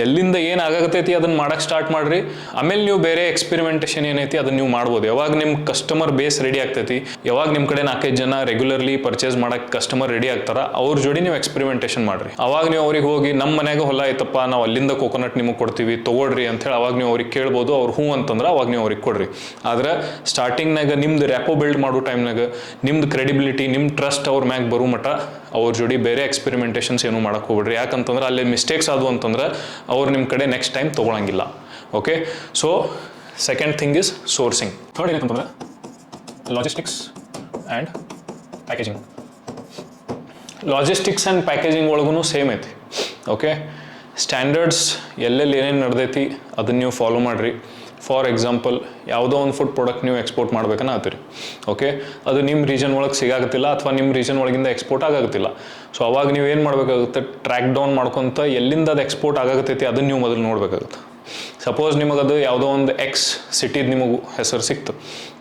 ಎಲ್ಲಿಂದ ಏನು ಆಗಾಗತೈತಿ ಅದನ್ನ ಮಾಡೋಕ್ಕೆ ಸ್ಟಾರ್ಟ್ ಮಾಡಿರಿ. ಆಮೇಲೆ ನೀವು ಬೇರೆ ಎಕ್ಸ್ಪೆರಿಮೆಂಟೇಷನ್ ಏನೈತಿ ಅದನ್ನ ನೀವು ಮಾಡ್ಬೋದು. ಯಾವಾಗ ನಿಮ್ಮ ಕಸ್ಟಮರ್ ಬೇಸ್ ರೆಡಿ ಆಗ್ತೈತಿ, ಯಾವಾಗ ನಿಮ್ಮ ಕಡೆ ನಾಲ್ಕೈದು ಜನ ರೆಗ್ಯುಲರ್ಲಿ ಪರ್ಚೇಸ್ ಮಾಡೋಕ್ಕೆ ಕಸ್ಟಮರ್ ರೆಡಿ ಆಗ್ತಾರ, ಅವ್ರ ಜೋಡಿ ನೀವು ಎಕ್ಸ್ಪೆರಿಮೆಂಟೇಷನ್ ಮಾಡಿರಿ. ಅವಾಗ ನೀವು ಅವ್ರಿಗೆ ಹೋಗಿ ನಮ್ಮ ಮನೆಗೆ ಹೊಲ ಐತಪ್ಪ, ನಾವು ಅಲ್ಲಿಂದ ಕೋಕೋನಟ್ ನಿಮಗೆ ಕೊಡ್ತೀವಿ, ತೊಗೊಳ್ರಿ ಅಂತೇಳಿ ಅವಾಗ ನೀವು ಅವ್ರಿಗೆ ಕೇಳ್ಬೋದು, ಅವ್ರು ಹ್ಞೂ ಅಂತಂದ್ರೆ ಅವಾಗ ನೀವು ಅವ್ರಿಗೆ ಕೊಡ್ರಿ. ಆದ್ರೆ ಸ್ಟಾರ್ಟಿಂಗ್ನಾಗ ನಿಮ್ದು ರ್ಯಾಪೋ ಬಿಲ್ಡ್ ಮಾಡೋ ಟೈಮ್ನಾಗ ನಿಮ್ದು ಕ್ರೆಡಿಬಿಲಿಟಿ ನಿಮ್ಮ ಟ್ರಸ್ಟ್ ಅವ್ರ ಮ್ಯಾಗ ಬರೋ ಮಟ ಅವ್ರ ಜೋಡಿ ಬೇರೆ ಎಕ್ಸ್ಪೆರಿಮೆಂಟೇಷನ್ಸ್ ಏನು ಮಾಡಕ್ಕೆ ಹೋಗ್ಬಿಡ್ರಿ. ಯಾಕಂತಂದ್ರೆ ಅಲ್ಲಿ ಮಿಸ್ಟೇಕ್ಸ್ ಆದವು ಅಂತಂದ್ರೆ ಅವ್ರು ನಿಮ್ಮ ಕಡೆ next time ತೊಗೊಳಂಗಿಲ್ಲ. Okay so second thing is sourcing third ಏನಂತಂದ್ರೆ logistics and packaging logistics and packaging ಒಳಗೂ ಸೇಮ್ ಐತಿ. ಓಕೆ ಸ್ಟ್ಯಾಂಡರ್ಡ್ಸ್ ಎಲ್ಲೆಲ್ಲಿ ಏನೇನು ನಡೆದೈತಿ ಅದನ್ನ ನೀವು ಫಾಲೋ ಮಾಡಿರಿ. ಫಾರ್ ಎಕ್ಸಾಂಪಲ್ ಯಾವುದೋ ಒಂದು ಫುಡ್ ಪ್ರಾಡಕ್ಟ್ ನೀವು ಎಕ್ಸ್ಪೋರ್ಟ್ ಮಾಡ್ಬೇಕನ್ನ ಆತೀರಿ. ಓಕೆ ಅದು ನಿಮ್ಮ ರೀಜನ್ ಒಳಗೆ ಸಿಗಾಗತ್ತಿಲ್ಲ ಅಥವಾ ನಿಮ್ಮ ರೀಜನ್ ಒಳಗಿಂದ ಎಕ್ಸ್ಪೋರ್ಟ್ ಆಗಾಗತ್ತಿಲ್ಲ ಸೊ ಅವಾಗ ನೀವು ಏನು ಮಾಡಬೇಕಾಗುತ್ತೆ? ಟ್ರ್ಯಾಕ್ ಡೌನ್ ಮಾಡ್ಕೊತ ಎಲ್ಲಿಂದ ಅದು ಎಕ್ಸ್ಪೋರ್ಟ್ ಆಗಾಗತ್ತೈತಿ ಅದನ್ನು ನೀವು ಮೊದಲು ನೋಡಬೇಕಾಗುತ್ತೆ. ಸಪೋಸ್ ನಿಮಗದು ಯಾವುದೋ ಒಂದು ಎಕ್ಸ್ ಸಿಟಿದು ನಿಮಗೆ ಹೆಸರು ಸಿಕ್ತು.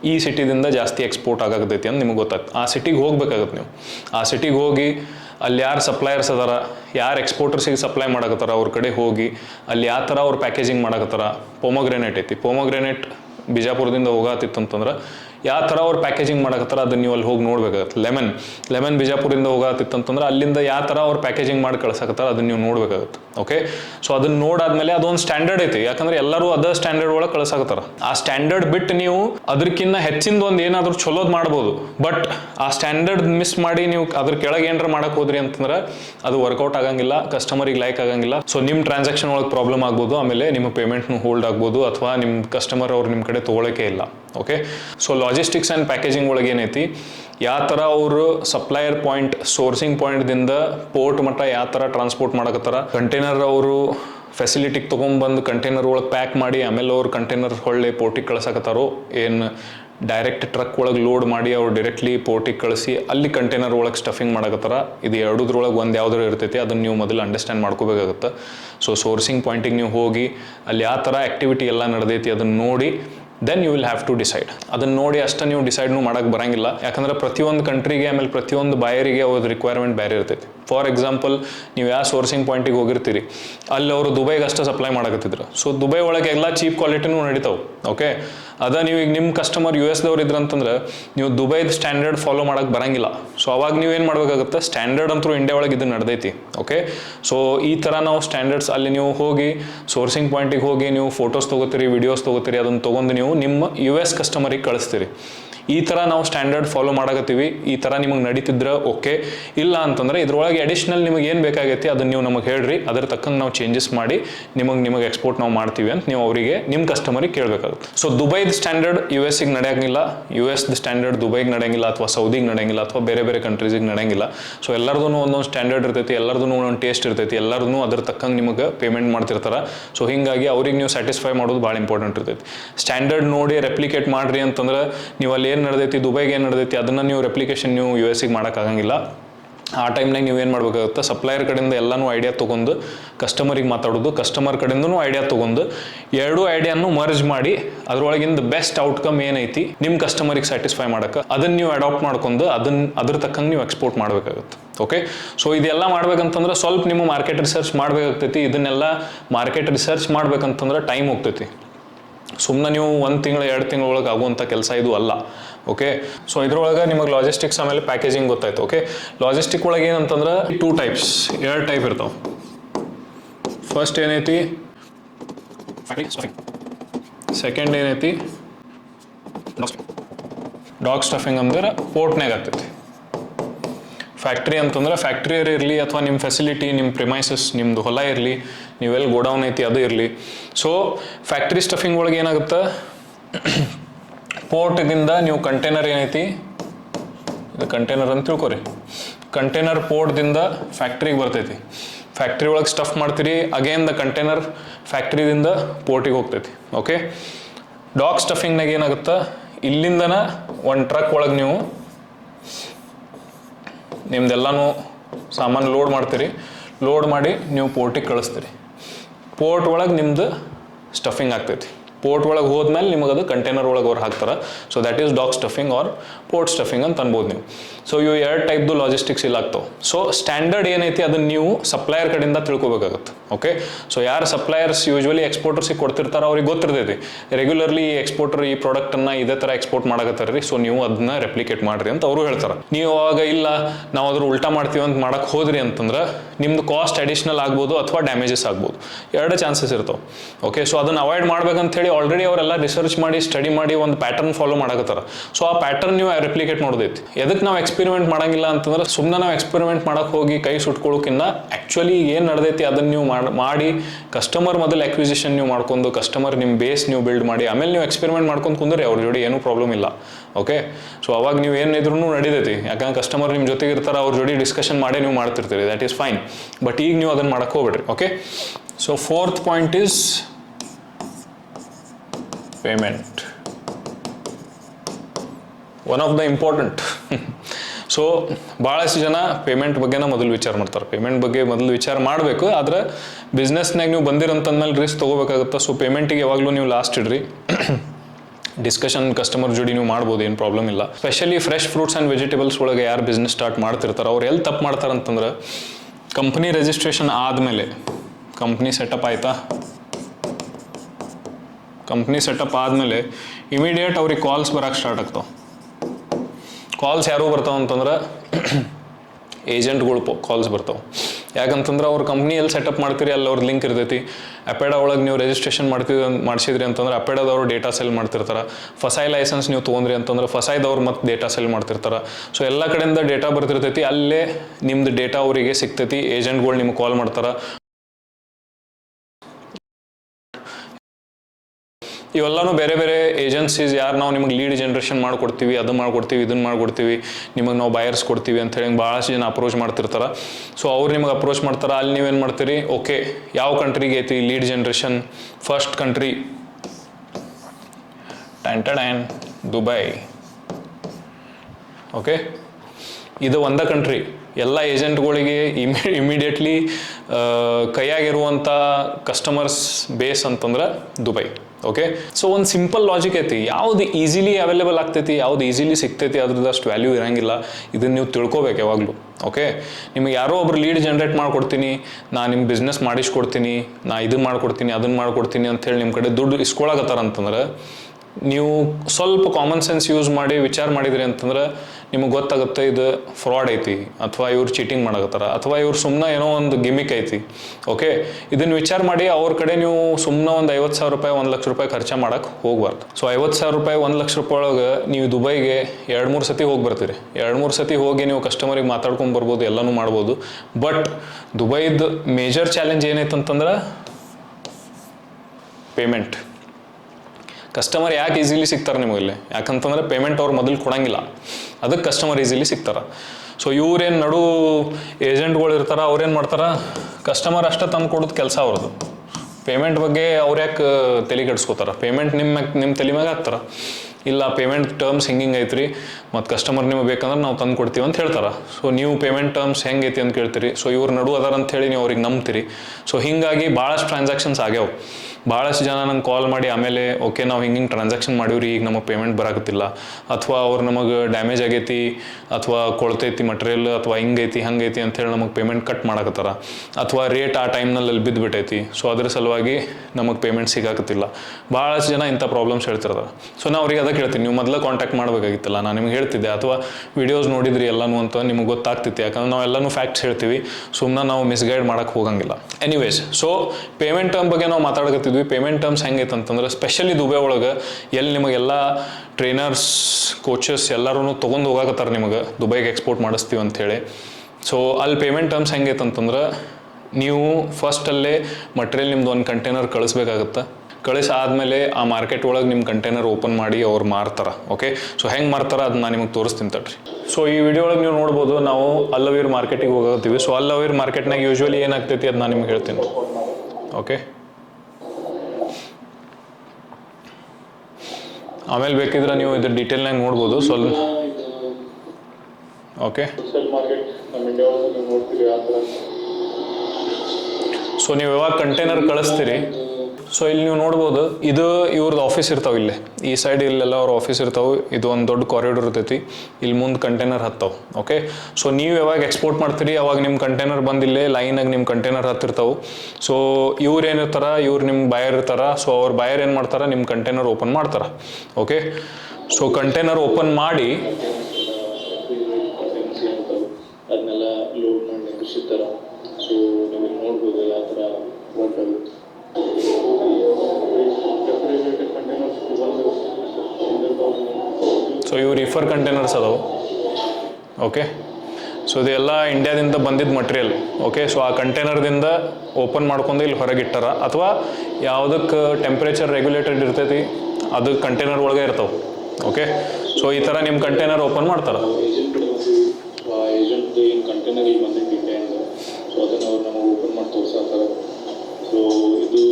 ಈ ಸಿಟಿದಿಂದ ಜಾಸ್ತಿ ಎಕ್ಸ್ಪೋರ್ಟ್ ಆಗಾಗತ್ತೈತಿ ಅಂತ ನಿಮಗೆ ಗೊತ್ತಾಗ್ತದೆ ಆ ಸಿಟಿಗೆ ಹೋಗ್ಬೇಕಾಗತ್ತೆ ನೀವು. ಆ ಸಿಟಿಗೆ ಹೋಗಿ ಅಲ್ಲಿ ಯಾರು ಸಪ್ಲೈಯರ್ಸ್ ಅದಾರ, ಯಾರು ಎಕ್ಸ್ಪೋರ್ಟರ್ಸಿಗೆ ಸಪ್ಲೈ ಮಾಡಕತ್ತಾರ, ಅವ್ರ ಕಡೆ ಹೋಗಿ ಅಲ್ಲಿ ಯಾವ ಥರ ಅವ್ರು ಪ್ಯಾಕೇಜಿಂಗ್ ಮಾಡಕತ್ತಾರ ಪೊಮೊಗ್ರೆನೇಟ್ ಐತಿ. ಪೊಮೊಗ್ರೆನೇಟ್ ಬಿಜಾಪುರದಿಂದ ಹೋಗತ್ತಿತ್ತು ಅಂತಂದ್ರೆ ಯಾವ ಥರ ಅವ್ರು ಪ್ಯಾಕೇಜಿಂಗ್ ಮಾಡಕತ್ತಾರ ಅದನ್ನ ನೀವು ಅಲ್ಲಿ ಹೋಗಿ ನೋಡ್ಬೇಕಾಗತ್ತೆ. ಲೆಮನ್ ಲೆಮನ್ ಬಿಜಾಪುರದಿಂದ ಹೋಗತ್ತಿತ್ತು ಅಂತಂದ್ರೆ ಅಲ್ಲಿಂದ ಯಾವ ಥರ ಅವ್ರು ಪ್ಯಾಕೇಜಿಂಗ್ ಮಾಡಿ ಕಳ್ಸಕತ್ತಾರ ಅದನ್ನ ನೀವು ನೋಡ್ಬೇಕಾಗತ್ತೆ. ಓಕೆ ಸೊ ಅದನ್ನ ನೋಡಾದ್ಮೇಲೆ ಅದೊಂದು ಸ್ಟ್ಯಾಂಡರ್ಡ್ ಐತಿ. ಯಾಕಂದ್ರೆ ಎಲ್ಲರೂ ಅದ ಸ್ಟ್ಯಾಂಡರ್ಡ್ ಒಳಗೆ ಕಳ್ಸಕತ್ತಾರ. ಆ ಸ್ಟ್ಯಾಂಡರ್ಡ್ ಬಿಟ್ಟು ನೀವು ಅದಕ್ಕಿಂತ ಹೆಚ್ಚಿಂದ ಒಂದು ಏನಾದರೂ ಚಲೋದ್ ಮಾಡ್ಬೋದು. ಬಟ್ ಆ ಸ್ಟ್ಯಾಂಡರ್ಡ್ ಮಿಸ್ ಮಾಡಿ ನೀವು ಅದ್ರ ಕೆಳಗೆ ಏನಾರ ಮಾಡಕ್ ಹೋದ್ರಿ ಅಂತಂದ್ರೆ ಅದು ವರ್ಕೌಟ್ ಆಗಂಗಿಲ್ಲ ಕಸ್ಟಮರಿಗೆ ಲೈಕ್ ಆಗಂಗಿಲ್ಲ. ಸೊ ನಿಮ್ಮ ಟ್ರಾನ್ಸಾಕ್ಷನ್ ಒಳಗೆ ಪ್ರಾಬ್ಲಮ್ ಆಗ್ಬೋದು. ಆಮೇಲೆ ನಿಮ್ಮ ಪೇಮೆಂಟ್ನು ಹೋಲ್ಡ್ ಆಗ್ಬೋದು ಅಥವಾ ನಿಮ್ಮ ಕಸ್ಟಮರ್ ಅವ್ರು ನಿಮ್ಮ ಕಡೆ ತೊಗೊಳಕ್ಕೆ ಇಲ್ಲ. Okay so logistics and packaging ಒಳಗೆ ಏನೈತಿ? ಯಾವ ಥರ ಅವರು ಸಪ್ಲೈಯರ್ ಪಾಯಿಂಟ್ ಸೋರ್ಸಿಂಗ್ ಪಾಯಿಂಟ್ದಿಂದ ಪೋರ್ಟ್ ಮಟ್ಟ ಯಾವ ಥರ ಟ್ರಾನ್ಸ್ಪೋರ್ಟ್ ಮಾಡಕತ್ತಾರ? ಕಂಟೈನರ್ ಅವರು ಫೆಸಿಲಿಟಿಗೆ ತೊಗೊಂಬಂದು ಕಂಟೈನರ್ ಒಳಗೆ ಪ್ಯಾಕ್ ಮಾಡಿ, ಆಮೇಲೆ ಅವ್ರು ಕಂಟೈನರ್ ಹೊಳ್ಳಿ ಪೋರ್ಟಿಗೆ ಕಳ್ಸಕತ್ತಾರೋ, ಏನು ಡೈರೆಕ್ಟ್ ಟ್ರಕ್ ಒಳಗೆ ಲೋಡ್ ಮಾಡಿ ಅವ್ರು ಡೈರೆಕ್ಟ್ಲಿ ಪೋರ್ಟಿಗೆ ಕಳಿಸಿ ಅಲ್ಲಿ ಕಂಟೈನರ್ ಒಳಗೆ ಸ್ಟಫಿಂಗ್ ಮಾಡಕತ್ತಾರ. ಇದು ಎರಡುದ್ರೊಳಗೆ ಒಂದು ಯಾವುದಾದ್ರು ಇರ್ತೈತಿ ಅದನ್ನು ನೀವು ಮೊದಲು ಅಂಡರ್ಸ್ಟ್ಯಾಂಡ್ ಮಾಡ್ಕೋಬೇಕಾಗತ್ತೆ. ಸೊ ಸೋರ್ಸಿಂಗ್ ಪಾಯಿಂಟಿಗೆ ನೀವು ಹೋಗಿ, ಅಲ್ಲಿ ಯಾವ ಥರ ಆ್ಯಕ್ಟಿವಿಟಿ ಎಲ್ಲ ನಡೆದೈತಿ ಅದನ್ನು ನೋಡಿ then you will have to decide ಅದನ್ನ ನೋಡಿ ಅಷ್ಟು ನೀವು ಡಿಸೈಡ್ನೂ ಮಾಡೋಕ್ಕೆ ಬರಂಗಿಲ್ಲ. ಯಾಕಂದ್ರೆ ಪ್ರತಿಯೊಂದು ಕಂಟ್ರಿಗೆ ಆಮೇಲೆ ಪ್ರತಿಯೊಂದು ಬಾಯರಿಗೆ ಅವ್ರದ್ದು ರಿಕ್ವೈರ್ಮೆಂಟ್ ಬೇರೆ ಇರ್ತೈತಿ. ಫಾರ್ ಎಕ್ಸಾಂಪಲ್ ನೀವು ಯಾವ ಸೋರ್ಸಿಂಗ್ ಪಾಯಿಂಟಿಗೆ ಹೋಗಿರ್ತೀರಿ, ಅಲ್ಲಿ ಅವರು ದುಬೈಗೆ ಅಷ್ಟೇ ಸಪ್ಲೈ ಮಾಡಕತ್ತಿದ್ರು. ಸೊ ದುಬೈ ಒಳಗೆ ಎಲ್ಲ ಚೀಪ್ ಕ್ವಾಲಿಟಿನೂ ನಡೀತಾವೆ ಓಕೆ ಅದ ನೀವು ಈಗ ನಿಮ್ಮ ಕಸ್ಟಮರ್ ಯು ಎಸ್ದವ್ರು ಇದ್ರಂತಂದ್ರೆ ನೀವು ದುಬೈದ ಸ್ಟ್ಯಾಂಡರ್ಡ್ ಫಾಲೋ ಮಾಡಕ್ಕೆ ಬರಂಗಿಲ್ಲ. ಸೊ ಅವಾಗ ನೀವು ಏನು ಮಾಡಬೇಕಾಗುತ್ತೆ ಸ್ಟ್ಯಾಂಡರ್ಡ್ ಅಂತೂ ಇಂಡಿಯಾ ಒಳಗೆ ಇದು ನಡೆದೈತಿ ಓಕೆ ಸೊ ಈ ಥರ ನಾವು ಸ್ಟ್ಯಾಂಡರ್ಡ್ಸ್ ಅಲ್ಲಿ ನೀವು ಹೋಗಿ ಸೋರ್ಸಿಂಗ್ ಪಾಯಿಂಟಿಗೆ ಹೋಗಿ ನೀವು ಫೋಟೋಸ್ ತೊಗೋತೀರಿ ವಿಡಿಯೋಸ್ ತೊಗೋತೀರಿ, ಅದನ್ನು ತೊಗೊಂಡು ನೀವು ನಿಮ್ಮ ಯು ಎಸ್ ಕಸ್ಟಮರಿಗೆ ಕಳಿಸ್ತೀರಿ. ಈ ಥರ ನಾವು ಸ್ಟ್ಯಾಂಡರ್ಡ್ ಫಾಲೋ ಮಾಡಕತ್ತೀವಿ, ಈ ಥರ ನಿಮಗೆ ನಡೀತಿದ್ರೆ ಓಕೆ ಇಲ್ಲ ಅಂತಂದ್ರೆ ಇದ್ರೊಳಗೆ ಅಡಿಷ್ನಲ್ ನಿಮಗೆ ಏನು ಬೇಕಾಗೈತಿ ಅದನ್ನು ನೀವು ನಮಗೆ ಹೇಳ್ರಿ, ಅದ್ರ ತಕ್ಕಂಗೆ ನಾವು ಚೇಂಜಸ್ ಮಾಡಿ ನಿಮಗೆ ನಿಮಗೆ ಎಕ್ಸ್ಪೋರ್ಟ್ ನಾವು ಮಾಡ್ತೀವಿ ಅಂತ ನೀವು ಅವರಿಗೆ ನಿಮ್ಮ ಕಸ್ಟಮರಿಗೆ ಕೇಳಬೇಕಾಗುತ್ತೆ. ಸೊ ದುಬೈದ ಸ್ಟ್ಯಾಂಡರ್ಡ್ ಯು ಎಸ್ಗೆ ನಡೆಯಂಗಿಲ್ಲ ಯು ಎಸ್ ಸ್ಟ್ಯಾಂಡರ್ಡ್ ದುಬೈಗೆ ನಡೆಯಂಗಿಲ್ಲ ಅಥವಾ ಸೌದಿಗೆ ನಡೆಯಂಗಿಲ್ಲ ಅಥವಾ ಬೇರೆ ಬೇರೆ ಕಂಟ್ರೀಸಿಗೆ ನಡೆಯಂಗಿಲ್ಲ. ಸೊ ಎಲ್ಲರದೂ ಒಂದೊಂದು ಸ್ಟ್ಯಾಂಡರ್ಡ್ ಇರ್ತೈತಿ ಎಲ್ಲರದೂ ಒಂದೊಂದು ಟೇಸ್ಟ್ ಇರ್ತೈತಿ ಎಲ್ಲರದೂ ಅದ್ರ ತಕ್ಕಂಗೆ ನಿಮಗೆ ಪೇಮೆಂಟ್ ಮಾಡ್ತಿರ್ತಾರೆ. ಸೊ ಹಿಂಗಾಗಿ ಅವ್ರಿಗೆ ನೀವು ಸ್ಯಾಟಿಸ್ಫೈ ಮಾಡೋದು ಭಾಳ ಇಂಪಾರ್ಟೆಂಟ್ ಇರ್ತೈತಿ. ಸ್ಟ್ಯಾಂಡರ್ಡ್ ನೋಡಿ ರೆಪ್ಲಿಕೇಟ್ ಮಾಡ್ರಿ ಅಂತಂದ್ರೆ ನೀವು ಅಲ್ಲಿ ಏನು ನಡೆದೈತಿ, ದುಬೈಗೆ ಏನು ನಡೆದೈತಿ, ಅದನ್ನು ನೀವು ರೆಪ್ಲಿಕೇಶನ್ ನೀವು ಯು ಎಸ್ಸಿಗೆ ಮಾಡೋಕ್ಕಾಗಂಗಿಲ್ಲ ಆ ಟೈಮ್ನಾಗ ನೀವು ಏನು ಮಾಡಬೇಕಾಗುತ್ತೆ ಸಪ್ಲೈಯರ್ ಕಡೆಯಿಂದ ಎಲ್ಲನೂ ಐಡಿಯಾ ತೊಗೊಂಡು ಕಸ್ಟಮರಿಗೆ ಮಾತಾಡೋದು ಕಸ್ಟಮರ್ ಕಡೆಯಿಂದನೂ ಐಡಿಯಾ ತೊಗೊಂಡು, ಎರಡೂ ಐಡಿಯಾನು ಮರ್ಜ್ ಮಾಡಿ, ಅದರೊಳಗಿಂದ ಬೆಸ್ಟ್ ಔಟ್ಕಮ್ ಏನೈತಿ ನಿಮ್ಮ ಕಸ್ಟಮರಿಗೆ ಸ್ಯಾಟಿಸ್ಫೈ ಮಾಡೋಕೆ, ಅದನ್ನು ನೀವು ಅಡಾಪ್ಟ್ ಮಾಡ್ಕೊಂಡು ಅದನ್ನ ಅದ್ರ ತಕ್ಕಂಗೆ ನೀವು ಎಕ್ಸ್ಪೋರ್ಟ್ ಮಾಡಬೇಕಾಗುತ್ತೆ. ಓಕೆ ಸೊ ಇದೆಲ್ಲ ಮಾಡ್ಬೇಕಂತಂದ್ರೆ ಸ್ವಲ್ಪ ನಿಮ್ಮ ಮಾರ್ಕೆಟ್ ರಿಸರ್ಚ್ ಮಾಡಬೇಕಾಗ್ತೈತಿ, ಇದನ್ನೆಲ್ಲ ಮಾರ್ಕೆಟ್ ರಿಸರ್ಚ್ ಮಾಡ್ಬೇಕಂತಂದ್ರೆ ಟೈಮ್ ಹೋಗ್ತೈತಿ. ಸುಮ್ಮನೆ ನೀವು ಒಂದು ತಿಂಗಳು, ಎರಡು ತಿಂಗಳೊಳಗೆ ಆಗುವಂಥ ಕೆಲಸ ಇದು ಅಲ್ಲ ಓಕೆ ಸೊ ಇದ್ರೊಳಗೆ ನಿಮಗೆ ಲಾಜಿಸ್ಟಿಕ್ಸ್ ಆಮೇಲೆ ಪ್ಯಾಕೇಜಿಂಗ್ ಗೊತ್ತಾಯ್ತು ಓಕೆ ಲಾಜಿಸ್ಟಿಕ್ ಒಳಗೆ ಏನಂತಂದ್ರೆ ಟೂ ಟೈಪ್ಸ್ ಎರಡು ಟೈಪ್ ಇರ್ತಾವೆ. ಫಸ್ಟ್ ಏನೈತಿ? ಸೆಕೆಂಡ್ ಏನೈತಿ? ಡಾಗ್ ಸ್ಟಫಿಂಗ್ ಅಂದ್ರೆ ಪೋರ್ಟ್ನಾಗ ಆಗ್ತೈತಿ. ಫ್ಯಾಕ್ಟ್ರಿ ಅಂತಂದ್ರೆ ಫ್ಯಾಕ್ಟ್ರಿಯರ್ ಇರಲಿ ಅಥವಾ ನಿಮ್ಮ ಫೆಸಿಲಿಟಿ ನಿಮ್ಮ ಪ್ರಿಮೈಸಸ್ ನಿಮ್ಮದು ಹೊಲ ಇರಲಿ, ನೀವೆಲ್ಲಿ ಗೋಡೌನ್ ಐತಿ, ಅದು ಇರಲಿ. ಸೊ ಫ್ಯಾಕ್ಟ್ರಿ ಸ್ಟಫಿಂಗ್ ಒಳಗೆ ಏನಾಗುತ್ತೆ? ಪೋರ್ಟ್ದಿಂದ ನೀವು ಕಂಟೈನರ್ ಏನೈತಿ? ಇದು ಕಂಟೈನರ್ ಅಂತ ತಿಳ್ಕೊರಿ. ಕಂಟೈನರ್ ಪೋರ್ಟ್ದಿಂದ ಫ್ಯಾಕ್ಟ್ರಿಗೆ ಬರ್ತೈತಿ. ಫ್ಯಾಕ್ಟ್ರಿ ಒಳಗೆ ಸ್ಟಫ್ ಮಾಡ್ತೀರಿ ಅಗೇನ್ ದ ಕಂಟೈನರ್ ಫ್ಯಾಕ್ಟ್ರಿದಿಂದ ಪೋರ್ಟಿಗೆ ಹೋಗ್ತೈತಿ. ಓಕೆ ಡಾಕ್ ಸ್ಟಫಿಂಗ್ನಾಗ ಏನಾಗುತ್ತೆ? ಇಲ್ಲಿಂದನ ಒಂದು ಟ್ರಕ್ ಒಳಗೆ ನೀವು ನಿಮ್ದೆಲ್ಲನೂ ಸಾಮಾನು ಲೋಡ್ ಮಾಡ್ತೀರಿ. ಲೋಡ್ ಮಾಡಿ ನೀವು ಪೋರ್ಟಿಗೆ ಕಳಿಸ್ತೀರಿ. ಪೋರ್ಟ್ ಒಳಗೆ ನಿಮ್ಮದು ಸ್ಟಫಿಂಗ್ ಆಗ್ತೈತಿ. ಪೋರ್ಟ್ ಒಳಗೆ ಹೋದ್ಮೇಲೆ ನಿಮಗೆ ಅದು ಕಂಟೈನರ್ ಒಳಗೆ ಅವ್ರು ಹಾಕ್ತಾರೆ. So that is dock stuffing or port stuffing ಅಂತ ಅನ್ಬೋದು ನೀವು. ಸೊ ಇವು ಎರಡು ಟೈಪ್ದು ಲಾಜಿಸ್ಟಿಕ್ಸ್ ಇಲ್ಲ ಆಗ್ತಾವೆ. ಸೊ ಸ್ಟ್ಯಾಂಡರ್ಡ್ ಏನೈತಿ ಅದನ್ನು ನೀವು ಸಪ್ಲೈಯರ್ ಕಡೆಯಿಂದ ತಿಳ್ಕೊಬೇಕಾಗುತ್ತೆ. ಓಕೆ ಸೊ ಯಾರು ಸಪ್ಲೈಯರ್ಸ್ ಯೂಶ್ವಲಿ ಎಕ್ಸ್ಪೋರ್ಟರ್ಸಿಗೆ ಕೊಡ್ತಿರ್ತಾರೆ ಅವ್ರಿಗೆ ಗೊತ್ತಿರ್ತೈತಿ. ರೆಗ್ಯುಲರ್ಲಿ ಈ ಎಕ್ಸ್ಪೋರ್ಟರ್ ಈ ಪ್ರಾಡಕ್ಟನ್ನು ಇದೇ ಥರ ಎಕ್ಸ್ಪೋರ್ಟ್ ಮಾಡಕತ್ತಾರ ರೀ. ಸೊ ನೀವು ಅದನ್ನ ರೆಪ್ಲಿಕೇಟ್ ಮಾಡಿರಿ ಅಂತ ಅವರು ಹೇಳ್ತಾರೆ. ನೀವು ಅವಾಗ ಇಲ್ಲ, ನಾವು ಅದ್ರ ಉಲ್ಟಾ ಮಾಡ್ತೀವಿ ಅಂತ ಮಾಡಕ್ಕೆ ಹೋದ್ರಿ ಅಂತಂದ್ರೆ ನಿಮ್ದು ಕಾಸ್ಟ್ ಅಡಿಷ್ನಲ್ ಆಗ್ಬೋದು ಅಥವಾ ಡ್ಯಾಮೇಜಸ್ ಆಗ್ಬೋದು. ಎರಡು ಚಾನ್ಸಸ್ ಇರ್ತಾವೆ. ಓಕೆ ಸೊ ಅದನ್ನು ಅವಾಯ್ಡ್ ಮಾಡ್ಬೇಕಂತ ಹೇಳಿ ಆಲ್ರೆಡಿ ಅವರೆಲ್ಲ ರಿಸರ್ಚ್ ಮಾಡಿ ಸ್ಟಡಿ ಮಾಡಿ ಒಂದು ಪ್ಯಾಟರ್ನ್ ಫಾಲೋ ಮಾಡಕತ್ತಾರ. ಸೊ ಆ ಪ್ಯಾಟರ್ನ್ ನೀವು ರೆಪ್ಲಿಕೇಟ್ ಮಾಡೋದೈತಿ ಎದಕ್ಕೆ ನಾವು ಎಕ್ಸ್ಪೆರಿಮೆಂಟ್ ಮಾಡಂಗಿಲ್ಲ ಅಂತಂದ್ರೆ ಸುಮ್ಮನೆ ನಾವು ಎಕ್ಸ್ಪೆರಿಮೆಂಟ್ ಮಾಡಕ್ಕೆ ಹೋಗಿ ಕೈ ಸುಟ್ಕೊಳ್ಳೋಕ್ಕಿಂತ ಆ್ಯಕ್ಚುಲಿ ಏನು ನಡೆದೈತಿ ಅದನ್ನು ನೀವು ಮಾಡ್- ಮಾಡಿ ಕಸ್ಟಮರ್ ಮೊದಲು ಅಕ್ವಿಸಿಷನ್ ನೀವು ಮಾಡ್ಕೊಂಡು ಕಸ್ಟಮರ್ ನಿಮ್ಮ ಬೇಸ್ ನೀವು ಬಿಲ್ಡ್ ಮಾಡಿ, ಆಮೇಲೆ ನೀವು ಎಕ್ಸ್ಪೆರಿಮೆಂಟ್ ಮಾಡ್ಕೊಂಡು ಕುಂದ್ರೆ ಅವ್ರ ಜೋಡಿ ಏನೂ ಪ್ರಾಬ್ಲಮ್ ಇಲ್ಲ. ಓಕೆ ಸೊ ಅವಾಗ ನೀವು ಏನಿದ್ರು ನಡೀತೈತಿ. ಯಾಕಂದ್ರೆ ಕಸ್ಟಮರ್ ನಿಮ್ಮ ಜೊತೆಗೆ ಇರ್ತಾರೆ, ಅವ್ರ ಜೋಡಿ ಡಿಸ್ಕಷನ್ ಮಾಡೇ ನೀವು ಮಾಡ್ತಿರ್ತೀರಿ. ದ್ಯಾಟ್ ಈಸ್ ಫೈನ್ ಬಟ್ ಈಗ ನೀವು ಅದನ್ನು ಮಾಡಕ್ಕೆ ಹೋಗ್ಬೇಡ್ರಿ. Okay so fourth point is payment one of the important so ಭಾಳಷ್ಟು ಜನ ಪೇಮೆಂಟ್ ಬಗ್ಗೆನ ಮೊದಲು ವಿಚಾರ ಮಾಡ್ತಾರೆ. ಪೇಮೆಂಟ್ ಬಗ್ಗೆ ಮೊದಲು ವಿಚಾರ ಮಾಡಬೇಕು, ಆದ್ರೆ ಬಿಸ್ನೆಸ್ನಾಗ ನೀವು ಬಂದಿರಂತಂದ್ಮೇಲೆ ರಿಸ್ಕ್ ತೊಗೋಬೇಕಾಗುತ್ತೆ? ಸೊ ಪೇಮೆಂಟಿಗೆ ಯಾವಾಗಲೂ ನೀವು ಲಾಸ್ಟ್ ಇಡ್ರಿ. ಡಿಸ್ಕಷನ್ ಕಸ್ಟಮರ್ ಜೋಡಿ ನೀವು ಮಾಡ್ಬೋದು, ಏನು ಪ್ರಾಬ್ಲಮ್ ಇಲ್ಲ. Specially fresh fruits and vegetables ಒಳಗೆ ಯಾರು ಬಿಸ್ನೆಸ್ ಸ್ಟಾರ್ಟ್ ಮಾಡ್ತಿರ್ತಾರೆ, ಅವ್ರು ಎಲ್ಲಿ ತಪ್ಪು ಮಾಡ್ತಾರೆ ಅಂತಂದ್ರೆ ಕಂಪ್ನಿ ರಿಜಿಸ್ಟ್ರೇಷನ್ ಆದಮೇಲೆ ಕಂಪ್ನಿ ಸೆಟಪ್ ಆಯಿತಾ? ಕಂಪ್ನಿ ಸೆಟಪ್ ಆದಮೇಲೆ ಇಮಿಡಿಯೇಟ್ ಅವ್ರಿಗೆ ಕಾಲ್ಸ್ ಬರೋಕ್ಕೆ ಸ್ಟಾರ್ಟ್ ಆಗ್ತಾವೆ. ಕಾಲ್ಸ್ ಯಾರು ಬರ್ತಾವ ಅಂತಂದ್ರೆ ಏಜೆಂಟ್ಗಳು ಕಾಲ್ಸ್ ಬರ್ತಾವೆ. ಯಾಕಂತಂದ್ರೆ ಅವ್ರ ಕಂಪ್ನಿ ಎಲ್ಲಿ ಸೆಟಪ್ ಮಾಡ್ತೀರಿ, ಅಲ್ಲಿ ಅವ್ರ ಲಿಂಕ್ ಇರ್ತೈತಿ. ಅಪೇಡ ಒಳಗೆ ನೀವು ರಿಜಿಸ್ಟ್ರೇಷನ್ ಮಾಡ್ತೀವಿ ಮಾಡಿಸಿದ್ರಿ ಅಂತಂದ್ರೆ ಅಪೆಡದವ್ರು ಡೇಟಾ ಸೆಲ್ ಮಾಡ್ತಿರ್ತಾರೆ. ಫಸಾಯ್ ಲೈಸೆನ್ಸ್ ನೀವು ತೊಗೊಂಡ್ರಿ ಅಂತಂದ್ರೆ ಫಸಾಯ್ದವ್ರು ಮತ್ತೆ ಡೇಟಾ ಸೆಲ್ ಮಾಡ್ತಿರ್ತಾರೆ. ಸೊ ಎಲ್ಲ ಕಡೆಯಿಂದ ಡೇಟಾ ಬರ್ತಿರ್ತೈತಿ, ಅಲ್ಲೇ ನಿಮ್ದು ಡೇಟಾ ಅವರಿಗೆ ಸಿಗ್ತೈತಿ ಏಜೆಂಟ್ಗಳು ನಿಮ್ಗೆ ಕಾಲ್ ಮಾಡ್ತಾರೆ. ಇವೆಲ್ಲನೂ ಬೇರೆ ಬೇರೆ ಏಜೆನ್ಸೀಸ್ ಯಾರು ನಾವು ನಿಮಗೆ ಲೀಡ್ ಜನ್ರೇಷನ್ ಮಾಡ್ಕೊಡ್ತೀವಿ, ಅದು ಮಾಡ್ಕೊಡ್ತೀವಿ ಇದನ್ನು ಮಾಡಿಕೊಡ್ತೀವಿ, ನಿಮಗೆ ನಾವು ಬಯರ್ಸ್ ಕೊಡ್ತೀವಿ ಅಂತ ಹೇಳಿ ಭಾಳಷ್ಟು ಜನ ಅಪ್ರೋಚ್ ಮಾಡ್ತಿರ್ತಾರೆ. ಸೊ ಅವ್ರು ನಿಮಗೆ ಅಪ್ರೋಚ್ ಮಾಡ್ತಾರೆ, ಅಲ್ಲಿ ನೀವೇನು ಮಾಡ್ತೀರಿ? ಓಕೆ ಯಾವ ಕಂಟ್ರಿಗೆ ಐತಿ ಲೀಡ್ ಜನ್ರೇಷನ್ ಫಸ್ಟ್ ಕಂಟ್ರಿ ಟ್ಯಾಂಟಡ್ ಆ್ಯಂಡ್ ದುಬೈ ಓಕೆ ಇದು ಒಂದ ಕಂಟ್ರಿ ಎಲ್ಲ ಏಜೆಂಟ್ಗಳಿಗೆ ಇಮಿ ಇಮಿಡಿಯೇಟ್ಲಿ ಕೈಯಾಗಿರುವಂಥ ಕಸ್ಟಮರ್ಸ್ ಬೇಸ್ ಅಂತಂದ್ರೆ ದುಬೈ ಓಕೆ ಸೊ ಒಂದು ಸಿಂಪಲ್ ಲಾಜಿಕ್ ಐತಿ. ಯಾವ್ದು ಈಸಿಲಿ ಅವೈಲೇಬಲ್ ಆಗ್ತೈತಿ, ಯಾವ್ದು ಈಸಿಲಿ ಸಿಗ್ತೈತಿ, ಅದ್ರದ್ದು ಅಷ್ಟು ವ್ಯಾಲ್ಯೂ ಇರಂಗಿಲ್ಲ. ಇದನ್ನು ನೀವು ತಿಳ್ಕೊಬೇಕು ಯಾವಾಗಲೂ. ಓಕೆ ನಿಮಗೆ ಯಾರೋ ಒಬ್ರು ಲೀಡ್ ಜನ್ರೇಟ್ ಮಾಡ್ಕೊಡ್ತೀನಿ, ನಾ ನಿಮ್ಮ ಬಿಸ್ನೆಸ್ ಮಾಡಿಸ್ಕೊಡ್ತೀನಿ, ನಾ ಇದನ್ನು ಮಾಡ್ಕೊಡ್ತೀನಿ ಅದನ್ನು ಮಾಡ್ಕೊಡ್ತೀನಿ ಅಂತೇಳಿ ನಿಮ್ಮ ಕಡೆ ದುಡ್ಡು ಇಸ್ಕೊಳಕತ್ತಾರ ಅಂತಂದ್ರೆ ನೀವು ಸ್ವಲ್ಪ ಕಾಮನ್ ಸೆನ್ಸ್ ಯೂಸ್ ಮಾಡಿ ವಿಚಾರ ಮಾಡಿದ್ರಿ ಅಂತಂದ್ರೆ ನಿಮಗೆ ಗೊತ್ತಾಗುತ್ತೆ ಇದು ಫ್ರಾಡ್ ಐತಿ ಅಥವಾ ಇವ್ರು ಚೀಟಿಂಗ್ ಮಾಡಕತ್ತಾರ ಅಥವಾ ಇವ್ರು ಸುಮ್ಮನೆ ಏನೋ ಒಂದು ಗಿಮಿಕ್ ಐತಿ ಓಕೆ ಇದನ್ನು ವಿಚಾರ ಮಾಡಿ ಅವ್ರ ಕಡೆ ನೀವು ಸುಮ್ಮನೆ ಒಂದು ಐವತ್ತು ಸಾವಿರ ರೂಪಾಯಿ, ಒಂದು ಲಕ್ಷ ರೂಪಾಯಿ ಖರ್ಚು ಮಾಡಕ್ಕೆ ಹೋಗ್ಬಾರ್ದು. ಸೊ ಐವತ್ತು ಸಾವಿರ ರೂಪಾಯಿ, ಒಂದು ಲಕ್ಷ ರೂಪಾಯಿ ಒಳಗೆ ನೀವು ದುಬೈಗೆ ಎರಡು ಮೂರು ಸತಿ ಹೋಗಿ ಬರ್ತೀರಿ. ಎರಡು ಮೂರು ಸತಿ ಹೋಗಿ ನೀವು ಕಸ್ಟಮರಿಗೆ ಮಾತಾಡ್ಕೊಂಡು ಬರ್ಬೋದು, ಎಲ್ಲನೂ ಮಾಡ್ಬೋದು. ಬಟ್ ದುಬೈದು ಮೇಜರ್ ಚಾಲೆಂಜ್ ಏನೈತಂತಂದ್ರೆ ಪೇಮೆಂಟ್ ಕಸ್ಟಮರ್ ಯಾಕೆ ಈಸಿಲಿ ಸಿಗ್ತಾರೆ ನಿಮಗೆ ಇಲ್ಲಿ? ಯಾಕಂತಂದ್ರೆ ಪೇಮೆಂಟ್ ಅವ್ರು ಮೊದಲು ಕೊಡಂಗಿಲ್ಲ. ಅದಕ್ಕೆ ಕಸ್ಟಮರ್ ಈಸಿಲಿ ಸಿಗ್ತಾರೆ. ಸೊ ಇವ್ರೇನು ನಡು ಏಜೆಂಟ್ಗಳು ಇರ್ತಾರೆ, ಅವ್ರೇನು ಮಾಡ್ತಾರೆ? ಕಸ್ಟಮರ್ ಅಷ್ಟೇ ತಂದು ಕೊಡೋದು ಕೆಲಸ ಅವ್ರದ್ದು. ಪೇಮೆಂಟ್ ಬಗ್ಗೆ ಅವ್ರು ಯಾಕೆ ತಲೆ ಕೆಡಿಸ್ಕೋತಾರೆ? ಪೇಮೆಂಟ್ ನಿಮ್ಮ ನಿಮ್ಮ ತಲೆ ಮ್ಯಾಗ ಹಾಕ್ತಾರ ಇಲ್ಲ ಪೇಮೆಂಟ್ ಟರ್ಮ್ಸ್ ಹಿಂಗೆ ಐತ್ರಿ. ಮತ್ತು ಕಸ್ಟಮರ್ ನಿಮಗೆ ಬೇಕಂದ್ರೆ ನಾವು ತಂದು ಕೊಡ್ತೀವಿ ಅಂತ ಹೇಳ್ತಾರೆ. ಸೊ ನೀವು ಪೇಮೆಂಟ್ ಟರ್ಮ್ಸ್ ಹೆಂಗೈತಿ ಅಂತ ಕೇಳ್ತೀರಿ. ಸೊ ಇವ್ರು ನಡು ಅದಾರ ಅಂತ ಹೇಳಿ ನೀವು ಅವ್ರಿಗೆ ನಂಬ್ತೀರಿ. ಸೊ ಹಿಂಗಾಗಿ ಭಾಳಷ್ಟು ಟ್ರಾನ್ಸಾಕ್ಷನ್ಸ್ ಆಗ್ಯಾವ. ಭಾಳಷ್ಟು ಜನ ನಂಗೆ ಕಾಲ್ ಮಾಡಿ ಆಮೇಲೆ ಓಕೆ ನಾವು ಹಿಂಗೆ ಟ್ರಾನ್ಸಾಕ್ಷನ್ ಮಾಡೀವ್ರಿ, ಈಗ ನಮಗೆ ಪೇಮೆಂಟ್ ಬರಾಕತ್ತಿಲ್ಲ. ಅಥವಾ ಅವ್ರು ನಮಗೆ ಡ್ಯಾಮೇಜ್ ಆಗೈತಿ, ಅಥವಾ ಕೊಳ್ತೈತಿ ಮಟೀರಿಯಲ್ ಅಥವಾ ಹಿಂಗೈತಿ, ಹಂಗೈತಿ ಅಂಥೇಳಿ ನಮಗೆ ಪೇಮೆಂಟ್ ಕಟ್ ಮಾಡಕತ್ತಾರ. ಅಥವಾ ರೇಟ್ ಆ ಟೈಮ್ನಲ್ಲಿ ಅಲ್ಲಿ ಬಿದ್ದುಬಿಟ್ಟೈತಿ ಸೊ ಅದ್ರ ಸಲುವಾಗಿ ನಮಗೆ ಪೇಮೆಂಟ್ ಸಿಗಾಕತ್ತಿಲ್ಲ. ಭಾಳಷ್ಟು ಜನ ಇಂಥ ಪ್ರಾಬ್ಲಮ್ಸ್ ಹೇಳ್ತಿರ್ತಾರೆ. ಸೊ ನಾವು ಅವ್ರಿಗೆ ಅದಕ್ಕೆ ಹೇಳ್ತೀನಿ ನೀವು ಮೊದಲು ಕಾಂಟ್ಯಾಕ್ಟ್ ಮಾಡಬೇಕಾಗಿತ್ತಲ್ಲ ನಾನು ನಿಮ್ಗೆ ಹೇಳ್ತಿದ್ದೆ. ಅಥವಾ ವಿಡಿಯೋಸ್ ನೋಡಿದ್ರಿ ಎಲ್ಲನೂ ಅಂತ ನಿಮಗೆ ಗೊತ್ತಾಗ್ತಿತ್ತು. ಯಾಕಂದ್ರೆ ನಾವು ಎಲ್ಲನೂ ಫ್ಯಾಕ್ಟ್ಸ್ ಹೇಳ್ತೀವಿ. ಸುಮ್ಮನೆ ನಾವು ಮಿಸ್ಗೈಡ್ ಮಾಡೋಕ್ಕೆ ಹೋಗಂಗಿಲ್ಲ. ಎನಿವೇಸ್ ಸೊ ಪೇಮೆಂಟ್ ಟರ್ಮ್ ಬಗ್ಗೆ ನಾವು ಮಾತಾಡಕತ್ತಿದ್ವಿ ಪೇಮೆಂಟ್ ಟರ್ಮ್ಸ್ ಹೆಂಗೈತೆ ಅಂತಂದ್ರೆ ಸ್ಪೆಷಲಿ ದುಬೈ ಒಳಗೆ ಎಲ್ಲಿ ನಿಮಗೆಲ್ಲ ಟ್ರೈನರ್ಸ್ ಕೋಚಸ್ ಎಲ್ಲರೂ ತೊಗೊಂಡು ಹೋಗಾಕತ್ತಾರೆ ನಿಮಗೆ. ದುಬೈಗೆ ಎಕ್ಸ್ಪೋರ್ಟ್ ಮಾಡಿಸ್ತೀವಿ ಅಂಥೇಳಿ ಸೊ ಅಲ್ಲಿ ಪೇಮೆಂಟ್ ಟರ್ಮ್ಸ್ ಹೆಂಗೈತೆ ಅಂತಂದ್ರೆ ನೀವು ಫಸ್ಟಲ್ಲೇ ಮಟೀರಿಯಲ್ ನಿಮ್ದು ಒಂದು ಕಂಟೈನರ್ ಕಳಿಸ್ಬೇಕಾಗತ್ತೆ. ಕಳಿಸಿ ಆದಮೇಲೆ ಆ ಮಾರ್ಕೆಟ್ ಒಳಗೆ ನಿಮ್ಮ ಕಂಟೈನರ್ ಓಪನ್ ಮಾಡಿ ಅವ್ರು ಮಾರ್ತಾರೆ. ಓಕೆ ಸೊ ಹೆಂಗೆ ಮಾರ್ತಾರೆ ಅದನ್ನ ನಾನು ನಿಮಗೆ ತೋರಿಸ್ತೀನಿ ತಡ್ರಿ. ಸೊ ಈ ವಿಡಿಯೋ ಒಳಗೆ ನೀವು ನೋಡ್ಬೋದು ನಾವು ಅಲ್ಲವೀರ್ ಮಾರ್ಕೆಟಿಗೆ ಹೋಗತ್ತೀವಿ ಸೊ ಅಲ್ಲವೀರ್ ಮಾರ್ಕೆಟ್ನಾಗ ಯೂಶ್ವಲಿ ಏನಾಗ್ತೈತಿ ಅದು ನಾನು ನಿಮ್ಗೆ ಹೇಳ್ತೀನಿ. ಓಕೆ ಆಮೇಲೆ ಬೇಕಿದ್ರೆ ನೀವು ಇದ್ರ ಡೀಟೇಲ್ನಾಗ ನೋಡ್ಬೋದು. ಸ್ವಲ್ಪ ಓಕೆ ಸೊ ನೀವು ಯಾವಾಗ ಕಂಟೈನರ್ ಕಳಿಸ್ತೀರಿ? ಸೊ ಇಲ್ಲಿ ನೀವು ನೋಡ್ಬೋದು, ಇದು ಇವ್ರದ್ದು ಆಫೀಸ್ ಇರ್ತಾವೆ ಇಲ್ಲೇ. ಈ ಸೈಡ್ ಇಲ್ಲೆಲ್ಲ ಅವ್ರ ಆಫೀಸ್ ಇರ್ತಾವೆ. ಇದು ಒಂದು ದೊಡ್ಡ ಕಾರಿಡೋರ್ ಇರ್ತೈತಿ. ಇಲ್ಲಿ ಮುಂದೆ ಕಂಟೈನರ್ ಹತ್ತಾವೆ ಓಕೆ ಸೊ ನೀವು ಯಾವಾಗ ಎಕ್ಸ್ಪೋರ್ಟ್ ಮಾಡ್ತೀರಿ, ಅವಾಗ ನಿಮ್ಮ ಕಂಟೈನರ್ ಬಂದಿಲ್ಲೇ ಲೈನಾಗಿ ನಿಮ್ಮ ಕಂಟೈನರ್ ಹತ್ತಿರ್ತಾವೆ. ಸೊ ಇವ್ರು ಏನಿರ್ತಾರ ಇವ್ರು ನಿಮ್ಮ ಬಾಯರ್ ಇರ್ತಾರ. ಸೊ ಅವ್ರ ಬಾಯರ್ ಏನು ಮಾಡ್ತಾರೆ ನಿಮ್ಮ ಕಂಟೈನರ್ ಓಪನ್ ಮಾಡ್ತಾರೆ ಓಕೆ ಸೊ ಕಂಟೈನರ್ ಓಪನ್ ಮಾಡಿ ಸೊ ಇವು ರಿಫರ್ ಕಂಟೈನರ್ಸ್ ಅದಾವೆ. ಓಕೆ ಸೊ ಇದೆಲ್ಲ ಇಂಡಿಯಾದಿಂದ ಬಂದಿದ್ದ ಮಟೀರಿಯಲ್ ಓಕೆ ಸೊ ಆ ಕಂಟೈನರ್ದಿಂದ ಓಪನ್ ಮಾಡ್ಕೊಂಡು ಇಲ್ಲಿ ಹೊರಗೆ ಇಟ್ಟಾರ. ಅಥವಾ ಯಾವುದಕ್ಕೆ ಟೆಂಪ್ರೇಚರ್ ರೆಗ್ಯುಲೇಟೆಡ್ ಇರ್ತೈತಿ, ಅದು ಕಂಟೈನರ್ ಒಳಗೆ ಇರ್ತಾವೆ. ಓಕೆ ಸೊ ಈ ಥರ ನಿಮ್ಮ ಕಂಟೈನರ್ ಓಪನ್ ಮಾಡ್ತಾರೆ. ಸೊ ಇದು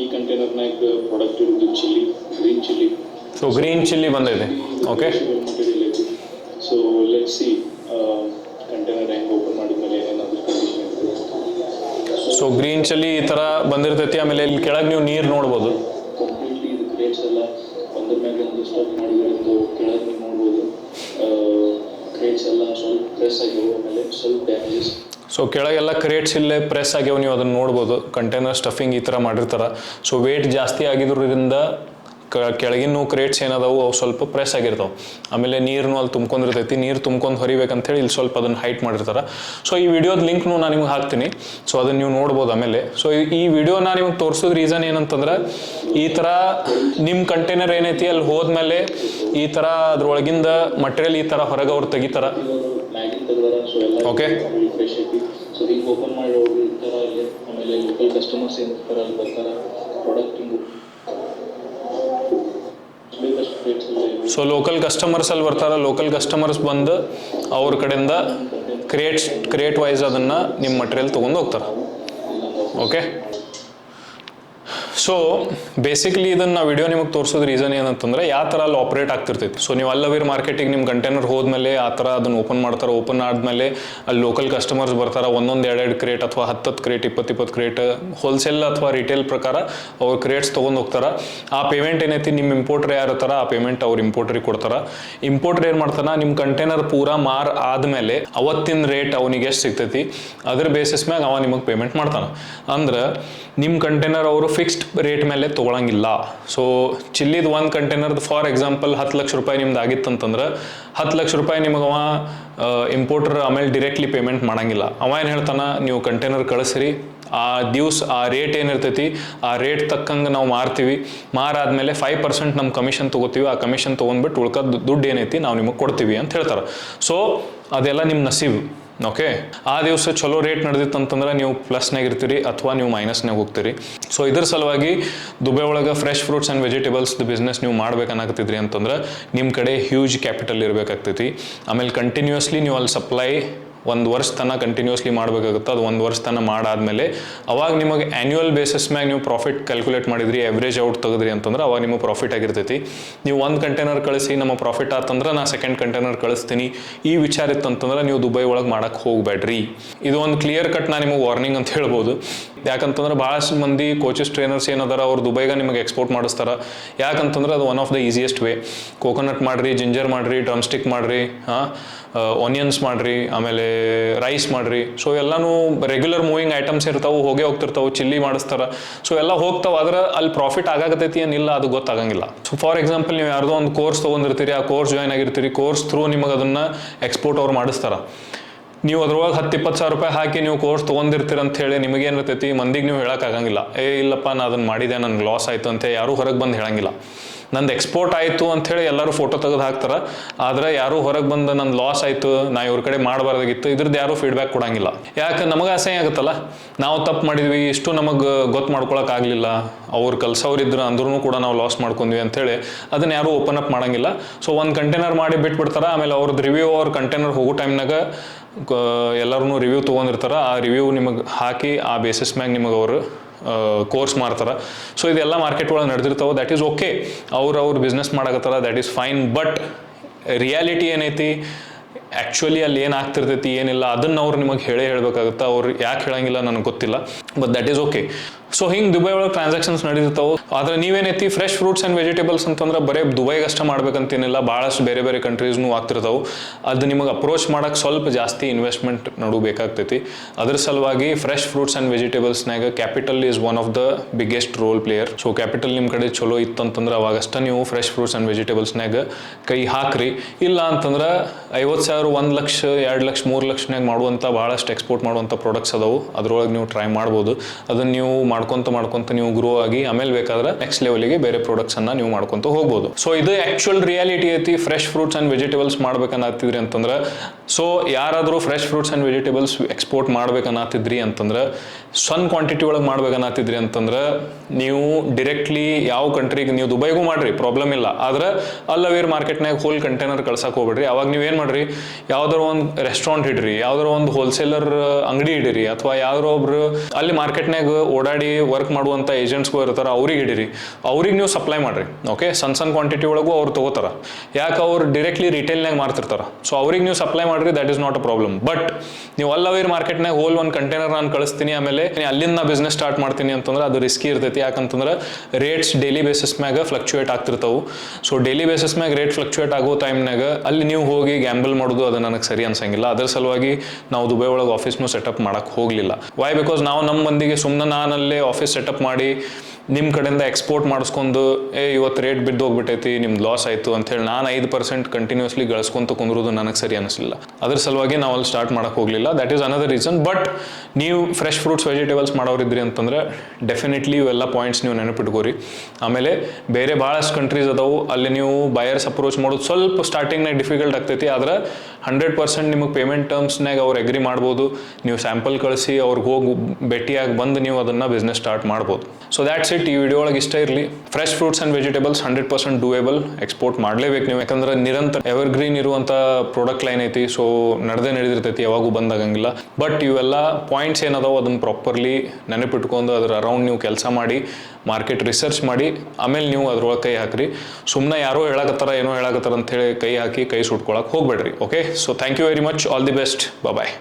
ಈ ಕಂಟೈನರ್ನಾಗ ಪ್ರಾಡಕ್ಟ್ ಇರೋದು chilli green chilli so green chilli ಬಂದಿದೆ okay so let's see container ಹೆಂಗೆ ಓಪನ್ ಮಾಡಿದ್ಮೇಲೆ ಏನಾದರೂ ಸೊ ಗ್ರೀನ್ ಚಿಲ್ಲಿ ಈ ಥರ ಬಂದಿರ್ತೈತಿ. ಆಮೇಲೆ ಇಲ್ಲಿ ಕೆಳಗೆ ನೀವು ನೀರು ನೋಡ್ಬೋದು. ಕಂಪ್ಲೀಟ್ಲಿ ಇದು ಕ್ರೇಟ್ಸ್ ಎಲ್ಲ ಒಂದ್ರ ಮೇಲೆ ಒಂದು ಸ್ಟಾಕ್ ಮಾಡಿದ್ರಿಂದ ಕೆಳಗೆ ನೀವು ನೋಡ್ಬೋದು. ಕ್ರೇಟ್ಸ್ ಎಲ್ಲ ಸ್ವಲ್ಪ ಪ್ರೆಸ್ ಆಗಿವೆ. ಆಮೇಲೆ ಸ್ವಲ್ಪ ಡ್ಯಾಮೇಜಸ್ ಸೊ ಕೆಳಗೆಲ್ಲ ಕ್ರೇಟ್ಸ್ ಇಲ್ಲೇ ಪ್ರೆಸ್ ಆಗ್ಯಾವ ನೀವು ಅದನ್ನು ನೋಡ್ಬೋದು. ಕಂಟೈನರ್ ಸ್ಟಫಿಂಗ್ ಈ ಥರ ಮಾಡಿರ್ತಾರೆ. ಸೊ ವೇಟ್ ಜಾಸ್ತಿ ಆಗಿದ್ರಿಂದ ಕೆಳಗಿನ ಕ್ರೇಟ್ಸ್ ಏನದಾವು, ಅವು ಸ್ವಲ್ಪ ಪ್ರೆಸ್ ಆಗಿರ್ತಾವೆ. ಆಮೇಲೆ ನೀರನ್ನು ಅಲ್ಲಿ ತುಂಬ್ಕೊಂಡಿರ್ತೈತಿ, ನೀರು ತುಂಬ್ಕೊಂಡು ಹೊರಿಬೇಕಂತೇಳಿ ಇಲ್ಲಿ ಸ್ವಲ್ಪ ಅದನ್ನು ಹೈಟ್ ಮಾಡಿರ್ತಾರೆ. ಸೊ ಈ ವಿಡಿಯೋದ ಲಿಂಕ್ನು ನಾನು ನಿಮ್ಗೆ ಹಾಕ್ತೀನಿ. ಸೊ ಅದನ್ನು ನೀವು ನೋಡ್ಬೋದು ಆಮೇಲೆ. ಸೊ ಈ ವಿಡಿಯೋನ ನಿಮ್ಗೆ ತೋರಿಸೋದು ರೀಸನ್ ಏನಂತಂದ್ರೆ, ಈ ಥರ ನಿಮ್ಮ ಕಂಟೈನರ್ ಏನೈತಿ, ಅಲ್ಲಿ ಹೋದ್ಮೇಲೆ ಈ ಥರ ಅದ್ರೊಳಗಿಂದ ಮಟೀರಿಯಲ್ ಈ ಥರ ಹೊರಗೆ ಅವ್ರು ತೆಗಿತಾರೆ. ಓಕೆ ಓಪನ್ ಮಾಡಿ ಈ ಥರ ಆಮೇಲೆ ಲೋಕಲ್ ಕಸ್ಟಮರ್ಸ್ ಏನು ಬರ್ತಾರ ಪ್ರಾಡಕ್ಟ್ ಹಿಂಗೆ ಬೇಕಷ್ಟು ರೇಟ್ಸ್ ಎಲ್ಲ ಇವೆ ಸೊ ಲೋಕಲ್ ಕಸ್ಟಮರ್ಸ್ ಅಲ್ಲಿ ಬರ್ತಾರೆ ಲೋಕಲ್ ಕಸ್ಟಮರ್ಸ್ ಬಂದು ಅವ್ರ ಕಡೆಯಿಂದ ಕ್ರಿಯೇಟ್ ಕ್ರಿಯೇಟ್ ವೈಸ್ ಅದನ್ನು ನಿಮ್ಮ ಮಟೀರಿಯಲ್ ತೊಗೊಂಡು ಹೋಗ್ತಾರೆ. ಓಕೆ ಸೊ ಬೇಸಿಕ್ಲಿ ಇದನ್ನ ನಾವು ವಿಡಿಯೋ ನಿಮಗೆ ತೋರಿಸೋದು ರೀಸನ್ ಏನಂತಂದ್ರೆ ಯಾವ ಥರ ಅಲ್ಲಿ ಆಪ್ರೇಟ್ ಆಗ್ತಿರ್ತೈತಿ. ಸೊ ನೀವು ಅಲ್ಲವೀರ್ ಮಾರ್ಕೆಟಿಗೆ ನಿಮ್ಮ ಕಂಟೈನರ್ ಹೋದ್ಮೇಲೆ ಆ ಥರ ಅದನ್ನು ಓಪನ್ ಮಾಡ್ತಾರೆ ಓಪನ್ ಆದಮೇಲೆ ಅಲ್ಲಿ ಲೋಕಲ್ ಕಸ್ಟಮರ್ಸ್ ಬರ್ತಾರೆ, ಒಂದೊಂದು ಎರಡೆರಡು ಕ್ರೇಟ್ ಅಥವಾ ಹತ್ತತ್ತು ಕ್ರೇಟ್ ಇಪ್ಪತ್ತು ಇಪ್ಪತ್ತು ಕ್ರೇಟ್ ಹೋಲ್ಸೇಲ್ ಅಥವಾ ರಿಟೇಲ್ ಪ್ರಕಾರ ಅವ್ರು ಕ್ರೇಟ್ಸ್ ತೊಗೊಂಡು ಹೋಗ್ತಾರೆ. ಆ ಪೇಮೆಂಟ್ ಏನೈತಿ ನಿಮ್ಮ ಇಂಪೋರ್ಟರ್ ಯಾರು ಇರ್ತಾರ, ಆ ಪೇಮೆಂಟ್ ಅವ್ರು ಇಂಪೋರ್ಟ್ರಿಗೆ ಕೊಡ್ತಾರೆ. ಇಂಪೋರ್ಟರ್ ಏನು ಮಾಡ್ತಾನೆ ನಿಮ್ಮ ಕಂಟೈನರ್ ಪೂರಾ ಮಾರ್ ಆದಮೇಲೆ ಅವತ್ತಿನ ರೇಟ್ ಅವನಿಗೆ ಎಷ್ಟು ಸಿಗ್ತೈತಿ, ಅದ್ರ ಬೇಸಿಸ್ ಮ್ಯಾಗ ಅವ ನಿಮಗೆ ಪೇಮೆಂಟ್ ಮಾಡ್ತಾನೆ. ಅಂದ್ರೆ ನಿಮ್ಮ ಕಂಟೈನರ್ ಅವರು ಫಿಕ್ಸ್ಡ್ ರೇಟ್ ಮೇಲೆ ತೊಗೊಳಂಗಿಲ್ಲ. ಸೊ ಚಿಲ್ಲಿದು ಒಂದು ಕಂಟೈನರ್ ಫಾರ್ ಎಕ್ಸಾಂಪಲ್ ಹತ್ತು ಲಕ್ಷ ರೂಪಾಯಿ ನಿಮ್ದು ಆಗಿತ್ತಂತಂದ್ರೆ, ಹತ್ತು ಲಕ್ಷ ರೂಪಾಯಿ ನಿಮಗೆ ಅವ ಇಂಪೋರ್ಟರ್ ಆಮೇಲೆ ಡೈರೆಕ್ಟ್ಲಿ ಪೇಮೆಂಟ್ ಮಾಡಂಗಿಲ್ಲ. ಅವ ಏನು ಹೇಳ್ತಾನ, ನೀವು ಕಂಟೈನರ್ ಕಳಿಸ್ರಿ, ಆ ದಿವ್ಸ ಆ ರೇಟ್ ಏನಿರ್ತೈತಿ ಆ ರೇಟ್ ತಕ್ಕಂಗೆ ನಾವು ಮಾರ್ತೀವಿ. ಮಾರಾದ್ಮೇಲೆ ಫೈವ್ ಪರ್ಸೆಂಟ್ ನಮ್ಮ ಕಮಿಷನ್ ತೊಗೋತೀವಿ, ಆ ಕಮಿಷನ್ ತೊಗೊಂಡ್ಬಿಟ್ಟು ಉಳ್ಕೋದು ದುಡ್ಡು ಏನೈತಿ ನಾವು ನಿಮಗೆ ಕೊಡ್ತೀವಿ ಅಂತ ಹೇಳ್ತಾರೆ. ಸೊ ಅದೆಲ್ಲ ನಿಮ್ಮ ನಸೀಬ್. ಓಕೆ ಆ ದಿವಸ ಚಲೋ ರೇಟ್ ನಡೆದಿತ್ತು ಅಂತಂದ್ರೆ ನೀವು ಪ್ಲಸ್ನಾಗ ಇರ್ತೀರಿ ಅಥವಾ ನೀವು ಮೈನಸ್ನಾಗ ಹೋಗ್ತೀರಿ. ಸೊ ಇದ್ರ ಸಲುವಾಗಿ ದುಬೈ ಒಳಗೆ fresh fruits and vegetables business ನೀವು ಮಾಡ್ಬೇಕನ್ನಾಗತ್ತಿದ್ರಿ ಅಂತಂದ್ರೆ ನಿಮ್ಮ ಕಡೆ ಹ್ಯೂಜ್ ಕ್ಯಾಪಿಟಲ್ ಇರಬೇಕಾಗ್ತೈತಿ. ಆಮೇಲೆ ಕಂಟಿನ್ಯೂಸ್ಲಿ ನೀವು ಅಲ್ಲಿ ಸಪ್ಲೈ ಒಂದು ವರ್ಷ ತನಕ ಕಂಟಿನ್ಯೂಸ್ಲಿ ಮಾಡಬೇಕಾಗುತ್ತೆ. ಅದು ಒಂದು ವರ್ಷ ತನಕ ಮಾಡಾದಮೇಲೆ ಅವಾಗ ನಿಮಗೆ ಆ್ಯನ್ಯುವಲ್ ಬೇಸಿಸ್ ಮ್ಯಾಗ ನೀವು ಪ್ರಾಫಿಟ್ ಕ್ಯಾಲ್ಕುಲೇಟ್ ಮಾಡಿದ್ರಿ ಎವ್ರೇಜ್ ಔಟ್ ತೆಗೆದ್ರಿ ಅಂತಂದ್ರೆ ಅವಾಗ ನಿಮಗೆ ಪ್ರಾಫಿಟ್ ಆಗಿರ್ತೈತಿ. ನೀವು ಒಂದು ಕಂಟೈನರ್ ಕಳಿಸಿ, ನಮ್ಮ ಪ್ರಾಫಿಟ್ ಆತಂದ್ರೆ ನಾ ಸೆಕೆಂಡ್ ಕಂಟೈನರ್ ಕಳಿಸ್ತೀನಿ. ಈ ವಿಚಾರ ಇತ್ತಂತಂದ್ರೆ ನೀವು ದುಬೈ ಒಳಗೆ ಮಾಡೋಕ್ಕೆ ಹೋಗಬೇಡ್ರಿ ಇದು ಒಂದು ಕ್ಲಿಯರ್ ಕಟ್ ನಾ ನಿಮಗೆ ವಾರ್ನಿಂಗ್ ಅಂತ ಹೇಳ್ಬೋದು. ಯಾಕಂತಂದ್ರೆ ಭಾಳಷ್ಟು ಮಂದಿ ಕೋಚಸ್ ಟ್ರೈನರ್ಸ್ ಏನದಾರ ಅವ್ರು ದುಬೈಗೆ ನಿಮಗೆ ಎಕ್ಸ್ಪೋರ್ಟ್ ಮಾಡಿಸ್ತಾರೆ. ಯಾಕಂತಂದ್ರೆ ಅದು one of the easiest way coconut ಮಾಡಿರಿ ಜಿಂಜರ್ ಮಾಡಿರಿ ಡ್ರಮ್ ಸ್ಟಿಕ್ ಮಾಡಿರಿ, ಹಾಂ ಆನಿಯನ್ಸ್ ಮಾಡಿರಿ, ಆಮೇಲೆ ರೈಸ್ ಮಾಡಿರಿ. ಸೊ ಎಲ್ಲನೂ ರೆಗ್ಯುಲರ್ ಮೂವಿಂಗ್ ಐಟಮ್ಸ್ ಇರ್ತಾವೆ, ಹೋಗೇ ಹೋಗ್ತಿರ್ತಾವೆ ಚಿಲ್ಲಿ ಮಾಡಿಸ್ತಾರೆ. ಸೊ ಎಲ್ಲ ಹೋಗ್ತಾವೆ, ಆದ್ರೆ ಅಲ್ಲಿ ಪ್ರಾಫಿಟ್ ಆಗಾಕತೈತಿ ಏನಿಲ್ಲ, ಅದು ಗೊತ್ತಾಗಂಗಿಲ್ಲ. ಸೊ ಫಾರ್ ಎಕ್ಸಾಂಪಲ್ ನೀವು ಯಾರ್ದೋ ಒಂದು ಕೋರ್ಸ್ ತೊಗೊಂಡಿರ್ತೀರಿ, ಆ ಕೋರ್ಸ್ ಜಾಯ್ನ್ ಆಗಿರ್ತೀರಿ ಕೋರ್ಸ್ ಥ್ರೂ ನಿಮಗೆ ಅದನ್ನು ಎಕ್ಸ್ಪೋರ್ಟ್ ಅವ್ರು ಮಾಡಿಸ್ತಾರೆ. ನೀವು ಅದ್ರೊಳಗೆ ಹತ್ತು ಇಪ್ಪತ್ತು ಸಾವಿರ ರೂಪಾಯಿ ಹಾಕಿ ನೀವು ಕೋರ್ಸ್ ತೊಗೊಂಡಿರ್ತೀರ ಅಂತ ಹೇಳಿ ನಿಮಗೆ ಏನಿರ್ತೈತಿ ಮಂದಿಗೆ ನೀವು ಹೇಳೋಕ್ಕಾಗಂಗಿಲ್ಲ ಏ, ಇಲ್ಲಪ್ಪ ನಾನು ಅದನ್ನು ಮಾಡಿದೆ, ನನಗೆ ಲಾಸ್ ಆಯಿತು ಅಂತ ಯಾರೂ ಹೊರಗೆ ಬಂದು ಹೇಳಂಗಿಲ್ಲ. ನಂದು ಎಕ್ಸ್ಪೋರ್ಟ್ ಆಯಿತು ಅಂಥೇಳಿ ಎಲ್ಲರೂ ಫೋಟೋ ತೆಗೆದು ಹಾಕ್ತಾರೆ. ಆದರೆ ಯಾರೂ ಹೊರಗೆ ಬಂದು ನನ್ನ ಲಾಸ್ ಆಯಿತು, ನಾ ಇವ್ರ ಕಡೆ ಮಾಡಬಾರ್ದಾಗಿತ್ತು ಇದ್ರದ್ದು ಯಾರೂ ಫೀಡ್ಬ್ಯಾಕ್ ಕೊಡಂಗಿಲ್ಲ. ಯಾಕೆ ನಮಗೆ ಅಸಹ್ಯ ಆಗುತ್ತಲ್ಲ? ನಾವು ತಪ್ಪು ಮಾಡಿದ್ವಿ, ಇಷ್ಟು ನಮಗೆ ಗೊತ್ತು ಮಾಡ್ಕೊಳಕ್ಕಾಗಲಿಲ್ಲ ಅವ್ರು ಕಲ್ಸೋರಿದ್ರು ಅಂದ್ರೂ ಕೂಡ ನಾವು ಲಾಸ್ ಮಾಡ್ಕೊಂಡ್ವಿ ಅಂಥೇಳಿ ಅದನ್ನ ಯಾರೂ ಓಪನ್ ಅಪ್ ಮಾಡಂಗಿಲ್ಲ. ಸೊ ಒಂದು ಕಂಟೈನರ್ ಮಾಡಿ ಬಿಟ್ಬಿಡ್ತಾರೆ, ಆಮೇಲೆ ಅವ್ರದ್ದು ರಿವ್ಯೂ ಅವ್ರ ಕಂಟೈನರ್ ಹೋಗೋ ಟೈಮ್ನಾಗ ಎಲ್ಲರೂ ರಿವ್ಯೂ ತೊಗೊಂಡಿರ್ತಾರೆ. ಆ ರಿವ್ಯೂ ನಿಮಗೆ ಹಾಕಿ, ಆ ಬೇಸಿಸ್ ಮ್ಯಾಗ ನಿಮಗೆ ಅವರು ಕೋರ್ಸ್ ಮಾಡ್ತಾರೆ. ಸೊ ಇದೆಲ್ಲ ಮಾರ್ಕೆಟ್ ಒಳಗೆ ನಡೆದಿರ್ತಾವೆ. ದ್ಯಾಟ್ ಈಸ್ ಓಕೆ ಅವ್ರು ಅವ್ರು ಬಿಸ್ನೆಸ್ ಮಾಡಕತ್ತಾರ. That is fine but reality ಏನೈತಿ? ಆ್ಯಕ್ಚುಲಿ ಅಲ್ಲಿ ಏನು ಆಗ್ತಿರ್ತೈತಿ, ಏನಿಲ್ಲ, ಅದನ್ನು ಅವ್ರು ನಿಮಗೆ ಹೇಳೇ ಹೇಳಬೇಕಾಗುತ್ತೆ, ಅವ್ರು ಯಾಕೆ ಹೇಳಂಗಿಲ್ಲ ನನಗೆ ಗೊತ್ತಿಲ್ಲ but that is okay so ಹಿಂಗೆ ದುಬೈ ಒಳಗೆ ಟ್ರಾನ್ಸಾಕ್ಷನ್ಸ್ ನಡೀತಿರ್ತಾವೆ. ಆದರೆ ನೀವೇನೈತಿ ಫ್ರೆಶ್ ಫ್ರೂಟ್ಸ್ ಆ್ಯಂಡ್ ವೆಜಿಟೇಬಲ್ಸ್ ಅಂತಂದ್ರೆ ಬರೀ ದುಬೈಗೆ ಅಷ್ಟೇ ಮಾಡ್ಬೇಕಂತೇನಿಲ್ಲ ಭಾಳಷ್ಟು ಬೇರೆ ಬೇರೆ ಕಂಟ್ರೀಸ್ನು ಆಗ್ತಿರ್ತಾವೆ. ಅದು ನಿಮಗೆ ಅಪ್ರೋಚ್ ಮಾಡೋಕೆ ಸ್ವಲ್ಪ ಜಾಸ್ತಿ ಇನ್ವೆಸ್ಟ್ಮೆಂಟ್ ನಡು ಬೇಕಾಗ್ತೈತಿ. ಅದ್ರ ಸಲುವಾಗಿ fresh fruits and ವೆಜಿಟೇಬಲ್ಸ್ನಾಗ capital is one of the biggest role player so capital ನಿಮ್ಮ ಕಡೆ ಚಲೋ ಇತ್ತಂತಂದ್ರೆ ಅವಾಗಷ್ಟೇ ನೀವು ಫ್ರೆಶ್ ಫ್ರೂಟ್ಸ್ ಆ್ಯಂಡ್ ವೆಜಿಟೇಬಲ್ಸ್ನಾಗ ಕೈ ಹಾಕ್ರಿ. ಇಲ್ಲ ಅಂತಂದ್ರೆ ಐವತ್ತು ಸಾವಿರ ಒಂದು ಲಕ್ಷ, ಎರಡು ಲಕ್ಷ, ಮೂರು ಲಕ್ಷನಾಗ ಮಾಡುವಂಥ ಭಾಳಷ್ಟು ಎಕ್ಸ್ಪೋರ್ಟ್ ಮಾಡುವಂಥ ಪ್ರಾಡಕ್ಟ್ಸ್ ಅದಾವು. ಅದ್ರೊಳಗೆ ನೀವು ಟ್ರೈ ಮಾಡ್ಬೋದು. ಅದನ್ನು ನೀವು ಮಾಡ್ಕೊಂತ ಮಾಡ್ಕೊತ ನೀವು ಗ್ರೋ ಆಗಿ ಆಮೇಲೆ ಬೇಕಾದ್ರೆ ನೆಕ್ಸ್ಟ್ ಲೆವೆಲಿಗೆ ಬೇರೆ ಪ್ರಾಡಕ್ಟ್ಸ್ ಅನ್ನ ನೀವು ಮಾಡ್ಕೊಂತ ಹೋಗ್ಬೋದು. ಸೊ ಇದು ಆಕ್ಚುಯಲ್ ರಿಯಾಲಿಟಿ ಐತಿ. ಫ್ರೆಶ್ ಫ್ರೂಟ್ಸ್ ಅಂಡ್ ವೆಜಿಟೇಬಲ್ಸ್ ಮಾಡ್ಬೇಕನ್ನತ್ತಿದ್ರಿ ಅಂತಂದ್ರೆ ಸೊ ಯಾರಾದರೂ fresh fruits and vegetables export ಮಾಡ್ಬೇಕನ್ನತ್ತಿದ್ರಿ ಅಂತಂದ್ರೆ ಸಣ್ಣ ಕ್ವಾಂಟಿಟಿ ಒಳಗೆ ಮಾಡ್ಬೇಕನ್ನತ್ತಿದ್ರಿ ಅಂತಂದ್ರೆ ನೀವು ಡೈರೆಕ್ಟ್ಲಿ ಯಾವ ಕಂಟ್ರಿಗೆ ನೀವು ದುಬೈಗೂ ಮಾಡ್ರಿ ಪ್ರಾಬ್ಲಮ್ ಇಲ್ಲ. ಆದ್ರೆ ಅಲ್ಲವೇರ್ ಮಾರ್ಕೆಟ್ನಾಗ ಹೋಲ್ ಕಂಟೈನರ್ ಕಳ್ಸಕ್ಕೆ ಹೋಗ್ಬೇಡ್ರಿ. ಅವಾಗ ನೀವು ಏನು ಮಾಡ್ರಿ? ಯಾವ್ದಾರ ಒಂದು ರೆಸ್ಟೋರೆಂಟ್ ಇಡ್ರಿ, ಯಾವ್ದಾರ ಒಂದು ಹೋಲ್ಸೇಲರ್ ಅಂಗಡಿ ಇಡಿರಿ, ಅಥವಾ ಯಾವ್ದಾರ ಒಬ್ರು ಅಲ್ಲಿ ಮಾರ್ಕೆಟ್ನಾಗ ಓಡಾಡಿ ವರ್ಕ್ ಮಾಡುವಂಥ ಏಜೆಂಟ್ಸ್ಗಳು ಇರ್ತಾರೆ, ಅವ್ರಿಗೆ ಇಡಿರಿ. ಅವ್ರಿಗೆ ನೀವು ಸಪ್ಲೈ ಮಾಡ್ರಿ ಓಕೆ ಸಣ್ಣ ಸಣ್ಣ ಕ್ವಾಂಟಿಟಿ ಒಳಗೂ ಅವ್ರು ತಗೋತಾರ. ಯಾಕೆ ಅವ್ರು ಡೈರೆಕ್ಟ್ಲಿ ರಿಟೇಲ್ನಾಗ ಮಾರ್ತಿರ್ತಾರೆ? ಸೊ ಅವ್ರಿಗೆ ನೀವು ಸಪ್ಲೈ ಮಾಡ್ರಿ that is not a problem but ನೀವು ಅಲ್ಲವೇರ್ ಮಾರ್ಕೆಟ್ನಾಗ ಹೋಲ್ ಒಂದು ಕಂಟೈನರ್ ನಾನು ಕಳಿಸ್ತೀನಿ, ಆಮೇಲೆ ನೀ ಅಲ್ಲಿಂದ ನಾ ಬಿಸ್ನೆಸ್ ಸ್ಟಾರ್ಟ್ ಮಾಡ್ತೀನಿ ಅಂತಂದ್ರೆ ಅದು ರಿಸ್ಕಿ ಇರ್ತೈತಿ. ಯಾಕಂತಂದ್ರೆ ರೇಟ್ಸ್ ಡೈಲಿ ಬೇಸಿಸ್ ಮ್ಯಾಗ ಫ್ಲಕ್ಚುಯೇಟ್ ಆಗ್ತಿರ್ತವು. ಸೊ ಡೈಲಿ ಬೇಸಿಸ್ ಮ್ಯಾಗ ರೇಟ್ ಫ್ಲಕ್ಚುಯೇಟ್ ಆಗೋ ಟೈಮ್ನಾಗ ಅಲ್ಲಿ ನೀವು ಹೋಗಿ ಗ್ಯಾಂಬಲ್ ಮಾಡೋದು ಅದು ನನಗೆ ಸರಿ ಅನ್ಸಂಗಿಲ್ಲ. ಅದ್ರ ಸಲುವಾಗಿ ನಾವು ದುಬೈ ಒಳಗೆ ಆಫೀಸ್ನು ಸೆಟಪ್ ಮಾಡಕ್ಕೆ ಹೋಗಲಿಲ್ಲ. ವೈ ಬಿಕಾಸ್ ನಾವು ನಮ್ಮ ಮಂದಿಗೆ ಸುಮ್ಮನೆ ನಾನಲ್ಲೇ ಆಫೀಸ್ ಸೆಟಪ್ ಮಾಡಿ ನಿಮ್ಮ ಕಡೆಯಿಂದ ಎಕ್ಸ್ಪೋರ್ಟ್ ಮಾಡಿಸ್ಕೊಂಡು, ಏ ಇವತ್ತು ರೇಟ್ ಬಿದ್ದು ಹೋಗ್ಬಿಟ್ಟೈತಿ, ನಿಮ್ದು ಲಾಸ್ ಆಯಿತು ಅಂಥೇಳಿ ನಾನು ಐದು ಪರ್ಸೆಂಟ್ ಕಂಟಿನ್ಯೂಸ್ಲಿ ಗಳಿಸ್ಕೊಂತ ಕುಂದ್ರೋದು ನನಗೆ ಸರಿ ಅನಿಸಲಿಲ್ಲ. ಅದ್ರ ಸಲುವಾಗಿ ನಾವು ಅಲ್ಲಿ ಸ್ಟಾರ್ಟ್ ಮಾಡಕ್ಕೆ ಹೋಗಲಿಲ್ಲ. That is another reason but ನೀವು ಫ್ರೆಶ್ ಫ್ರೂಟ್ಸ್ ವೆಜಿಟೇಬಲ್ಸ್ ಮಾಡೋರಿದ್ರಿ ಅಂತಂದ್ರೆ ಡೆಫಿನೆಟ್ಲಿ ಇವೆಲ್ಲ ಪಾಯಿಂಟ್ಸ್ ನೀವು ನೆನಪಿಟ್ಕೋರಿ. ಆಮೇಲೆ ಬೇರೆ ಭಾಳಷ್ಟು ಕಂಟ್ರೀಸ್ ಅದಾವು. ಅಲ್ಲಿ ನೀವು ಬಯರ್ಸ್ ಅಪ್ರೋಚ್ ಮಾಡೋದು ಸ್ವಲ್ಪ ಸ್ಟಾರ್ಟಿಂಗ್ನಾಗ ಡಿಫಿಕಲ್ಟ್ ಆಗ್ತೈತಿ. ಆದ್ರೆ ಹಂಡ್ರೆಡ್ ಪರ್ಸೆಂಟ್ ನಿಮಗೆ ಪೇಮೆಂಟ್ ಟರ್ಮ್ಸ್ನಾಗ ಅವ್ರು ಎಗ್ರಿ ಮಾಡ್ಬೋದು. ನೀವು ಸ್ಯಾಂಪಲ್ ಕಳಿಸಿ, ಅವ್ರಿಗೆ ಹೋಗಿ ಭೇಟಿಯಾಗಿ ಬಂದು ನೀವು ಅದನ್ನು ಬಿಸ್ನೆಸ್ ಸ್ಟಾರ್ಟ್ ಮಾಡ್ಬೋದು. ಸೊ ದ್ಯಾಟ್ಸ್ ಇಟ್ ಈ ವಿಡಿಯೋ ಒಳಗೆ ಇಷ್ಟ ಇರಲಿ. Fresh fruits and vegetables hundred percent doable export ಮಾಡಲೇಬೇಕು ನೀವು. ಯಾಕಂದ್ರೆ ನಿರಂತರ ಎವರ್ ಗ್ರೀನ್ ಇರುವಂಥ ಪ್ರಾಡಕ್ಟ್ ಲೈನ್ ಐತಿ. ಸೊ ನಡೆದೇ ನಡೆದಿರ್ತೈತಿ, ಯಾವಾಗೂ ಬಂದಾಗಂಗಿಲ್ಲ. ಬಟ್ ಇವೆಲ್ಲ ಪಾಯಿಂಟ್ಸ್ ಏನದಾವ, ಅದನ್ನು ಪ್ರಾಪರ್ಲಿ ನೆನಪಿಟ್ಕೊಂಡು ಅದ್ರ ಅರೌಂಡ್ ನೀವು ಕೆಲಸ ಮಾಡಿ ಮಾರ್ಕೆಟ್ ರಿಸರ್ಚ್ ಮಾಡಿ, ಆಮೇಲೆ ನೀವು ಅದ್ರೊಳಗೆ ಕೈ ಹಾಕ್ರಿ. ಸುಮ್ಮನೆ ಯಾರೋ ಹೇಳಕತ್ತಾರ, ಏನೋ ಹೇಳಕತ್ತಾರ ಅಂತ ಹೇಳಿ ಕೈ ಹಾಕಿ, ಕೈ ಸುಟ್ಕೊಳಕ್ಕೆ ಹೋಗ್ಬೇಡ್ರಿ okay so thank you very much all the best bye